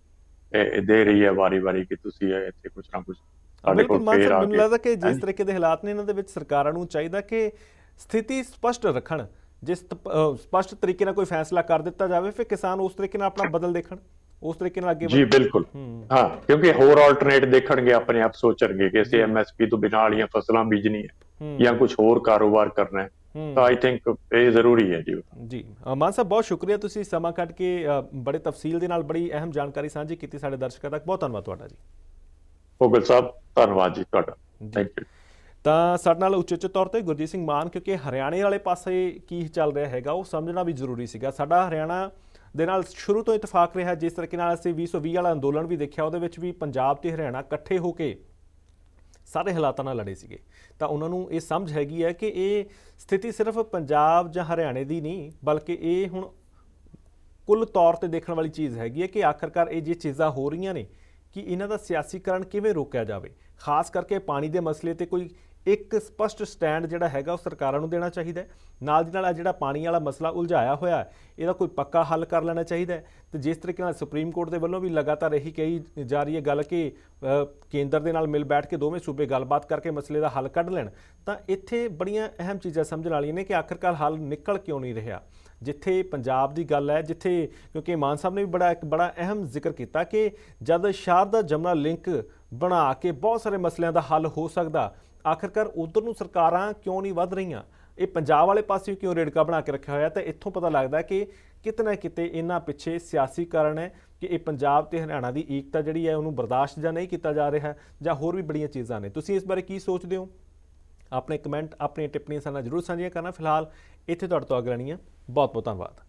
ਦੇ ਰਹੀ ਹੈ ਵਾਰੀ-ਵਾਰੀ ਕਿ ਤੁਸੀਂ ਇੱਥੇ ਕੁਝ ਨਾ ਕੁਝ ਸਾਡੇ ਕੋਲ ਫੇਰ ਆ ਮੈਨੂੰ ਲੱਗਦਾ ਕਿ ਜਿਸ। ਤਰੀਕੇ ਦੇ ਹਾਲਾਤ ਨੇ ਇਹਨਾਂ ਦੇ ਵਿੱਚ ਸਰਕਾਰਾਂ ਨੂੰ ਚਾਹੀਦਾ ਕਿ ਸਥਿਤੀ ਸਪਸ਼ਟ ਰੱਖਣ ਜਿਸ ਸਪਸ਼ਟ ਤਰੀਕੇ ਨਾਲ ਕੋਈ ਫੈਸਲਾ ਕਰ ਦਿੱਤਾ ਜਾਵੇ ਫਿਰ ਕਿਸਾਨ ਉਸ ਤਰੀਕੇ ਨਾਲ ਆਪਣਾ ਬਦਲ ਦੇਖਣ। ਉਸ ਤਰੀਕੇ ਨਾਲ ਅੱਗੇ ਜੀ। ਬਿਲਕੁਲ। ਹੂੰ। ਕਿਉਂਕਿ ਹੋਰ ਆਲਟਰਨੇਟ ਦੇਖਣਗੇ ਆਪਣੇ ਆਪ ਸੋਚਣਗੇ ਕਿ ਅਸੀਂ ਐਮਐਸਪੀ ਤੋਂ ਬਿਨਾਂ ਵਾਲੀਆਂ ਫਸਲਾਂ ਬੀਜਣੀ ਹੈ ਜਾਂ ਕੁਝ ਹੋਰ ਕਾਰੋਬਾਰ ਕਰਨਾ ਹੈ। ਤਾਂ ਆਈ ਥਿੰਕ ਇਹ ਜ਼ਰੂਰੀ ਹੈ ਜੀ। ਜੀ ਮਾਨ ਸਾਹਿਬ ਬਹੁਤ ਸ਼ੁਕਰੀਆ ਤੁਸੀਂ ਸਮਾਂ ਕੱਢ ਕੇ ਬੜੇ ਤਫਸੀਲ ਦੇ ਨਾਲ ਬੜੀ ਅਹਿਮ ਜਾਣਕਾਰੀ ਸਾਂਝੀ ਕੀਤੀ ਸਾਡੇ ਦਰਸ਼ਕਾਂ ਤੱਕ। ਬਹੁਤ ਧੰਨਵਾਦ ਤੁਹਾਡਾ ਜੀ। ਭੋਗਲ ਸਾਹਿਬ ਧੰਨਵਾਦ ਜੀ ਤੁਹਾਡਾ। ਥੈਂਕ ਯੂ ਤਾਂ ਸਾਡੇ ਨਾਲ ਉਚੇਚੇ ਤੌਰ ਤੇ ਗੁਰਜੀਤ ਸਿੰਘ ਮਾਨ ਕਿਉਂਕਿ ਹਰਿਆਣੇ ਵਾਲੇ ਪਾਸੇ ਕੀ ਚੱਲ ਰਿਹਾ ਹੈਗਾ ਉਹ ਸਮਝਣਾ ਵੀ ਜ਼ਰੂਰੀ ਸੀਗਾ। ਸਾਡਾ ਹਰਿਆਣਾ ਦੇ ਨਾਲ ਸ਼ੁਰੂ ਤੋਂ ਇਤਫਾਕ ਰਿਹਾ, ਜਿਸ ਤਰੀਕੇ ਨਾਲ ਅਸੀਂ 2020 ਵਾਲਾ ਅੰਦੋਲਨ ਵੀ ਦੇਖਿਆ, ਉਹਦੇ ਵਿੱਚ ਵੀ ਪੰਜਾਬ ਤੇ ਹਰਿਆਣਾ ਇਕੱਠੇ ਹੋ ਕੇ ਸਾਰੇ ਹਾਲਾਤਾਂ ਨਾਲ ਲੜੇ ਸੀਗੇ। ਤਾਂ ਉਹਨਾਂ ਨੂੰ ਇਹ ਸਮਝ ਹੈਗੀ ਹੈ ਕਿ ਇਹ ਸਥਿਤੀ ਸਿਰਫ ਪੰਜਾਬ ਜਾਂ ਹਰਿਆਣੇ ਦੀ ਨਹੀਂ, ਬਲਕਿ ਇਹ ਹੁਣ ਕੁੱਲ ਤੌਰ ਤੇ ਦੇਖਣ ਵਾਲੀ ਚੀਜ਼ ਹੈਗੀ ਹੈ ਕਿ ਆਖਰਕਾਰ ਇਹ ਜੇ ਚੀਜ਼ਾਂ ਹੋ ਰਹੀਆਂ ਨੇ ਕਿ ਇਹਨਾਂ ਦਾ ਸਿਆਸੀਕਰਨ ਕਿਵੇਂ ਰੋਕਿਆ ਜਾਵੇ। ਖਾਸ ਕਰਕੇ ਪਾਣੀ ਦੇ ਮਸਲੇ ਤੇ ਕੋਈ ਇੱਕ ਸਪਸ਼ਟ ਸਟੈਂਡ ਜਿਹੜਾ ਹੈਗਾ ਉਹ ਸਰਕਾਰਾਂ ਨੂੰ ਦੇਣਾ ਚਾਹੀਦਾ ਹੈ। ਨਾਲ ਦੀ ਨਾਲ ਆ ਜਿਹੜਾ ਪਾਣੀ ਵਾਲਾ ਮਸਲਾ ਉਲਝਾਇਆ ਹੋਇਆ ਇਹਦਾ ਕੋਈ ਪੱਕਾ ਹੱਲ ਕਰ ਲੈਣਾ ਚਾਹੀਦਾ ਹੈ। ਤੇ ਜਿਸ ਤਰੀਕੇ ਨਾਲ ਸੁਪਰੀਮ ਕੋਰਟ ਦੇ ਵੱਲੋਂ ਵੀ ਲਗਾਤਾਰ ਇਹੀ ਕਹੀ ਜਾ ਰਹੀ ਹੈ ਗੱਲ ਕਿ ਕੇਂਦਰ ਦੇ ਨਾਲ ਮਿਲ ਬੈਠ ਕੇ ਦੋਵੇਂ ਸੂਬੇ ਗੱਲਬਾਤ ਕਰਕੇ ਮਸਲੇ ਦਾ ਹੱਲ ਕੱਢ ਲੈਣ, ਤਾਂ ਇੱਥੇ ਬੜੀਆਂ ਅਹਿਮ ਚੀਜ਼ਾਂ ਸਮਝਣ ਵਾਲੀਆਂ ਨੇ ਕਿ ਆਖਰਕਾਰ ਹੱਲ ਨਿਕਲ ਕਿਉਂ ਨਹੀਂ ਰਿਹਾ। ਜਿੱਥੇ ਪੰਜਾਬ ਦੀ ਗੱਲ ਹੈ, ਜਿੱਥੇ ਕਿਉਂਕਿ ਮਾਨ ਸਾਹਿਬ ਨੇ ਵੀ ਬੜਾ ਇੱਕ ਬੜਾ ਅਹਿਮ ਜ਼ਿਕਰ ਕੀਤਾ ਕਿ ਜਦ ਸ਼ਾਰਦਾ ਜਮਨਾ ਲਿੰਕ ਬਣਾ ਕੇ ਬਹੁਤ ਸਾਰੇ ਮਸਲਿਆਂ ਦਾ ਹੱਲ ਹੋ ਸਕਦਾ ਆਖਰਕਾਰ ਉਧਰ ਨੂੰ ਸਰਕਾਰਾਂ ਕਿਉਂ ਨਹੀਂ ਵੱਧ ਰਹੀਆਂ? ਇਹ ਪੰਜਾਬ ਵਾਲੇ ਪਾਸੇ ਕਿਉਂ ਰੇੜਕਾ ਬਣਾ ਕੇ ਰੱਖਿਆ ਹੋਇਆ? ਤਾਂ ਇੱਥੋਂ ਪਤਾ ਲੱਗਦਾ ਕਿ ਕਿਤੇ ਨਾ ਕਿਤੇ ਇਹਨਾਂ ਪਿੱਛੇ ਸਿਆਸੀ ਕਾਰਨ ਹੈ ਕਿ ਇਹ ਪੰਜਾਬ ਤੇ ਹਰਿਆਣਾ ਦੀ ਏਕਤਾ ਜਿਹੜੀ ਹੈ ਉਹਨੂੰ ਬਰਦਾਸ਼ਤ ਜਾਂ ਨਹੀਂ ਕੀਤਾ ਜਾ ਰਿਹਾ ਜਾਂ ਹੋਰ ਵੀ ਬੜੀਆਂ ਚੀਜ਼ਾਂ ਨੇ। ਤੁਸੀਂ ਇਸ ਬਾਰੇ ਕੀ ਸੋਚਦੇ ਹੋ? ਆਪਣੇ ਕਮੈਂਟ ਆਪਣੀਆਂ ਟਿੱਪਣੀਆਂ ਸਾਡੇ ਨਾਲ ਜਰੂਰ ਸਾਂਝੀਆਂ ਕਰਨਾ। ਫਿਲਹਾਲ ਇੱਥੇ ਤੁਹਾਡੇ ਤੋਂ ਅਗਰਾਨੀਆਂ ਬਹੁਤ ਬਹੁਤ ਧੰਨਵਾਦ।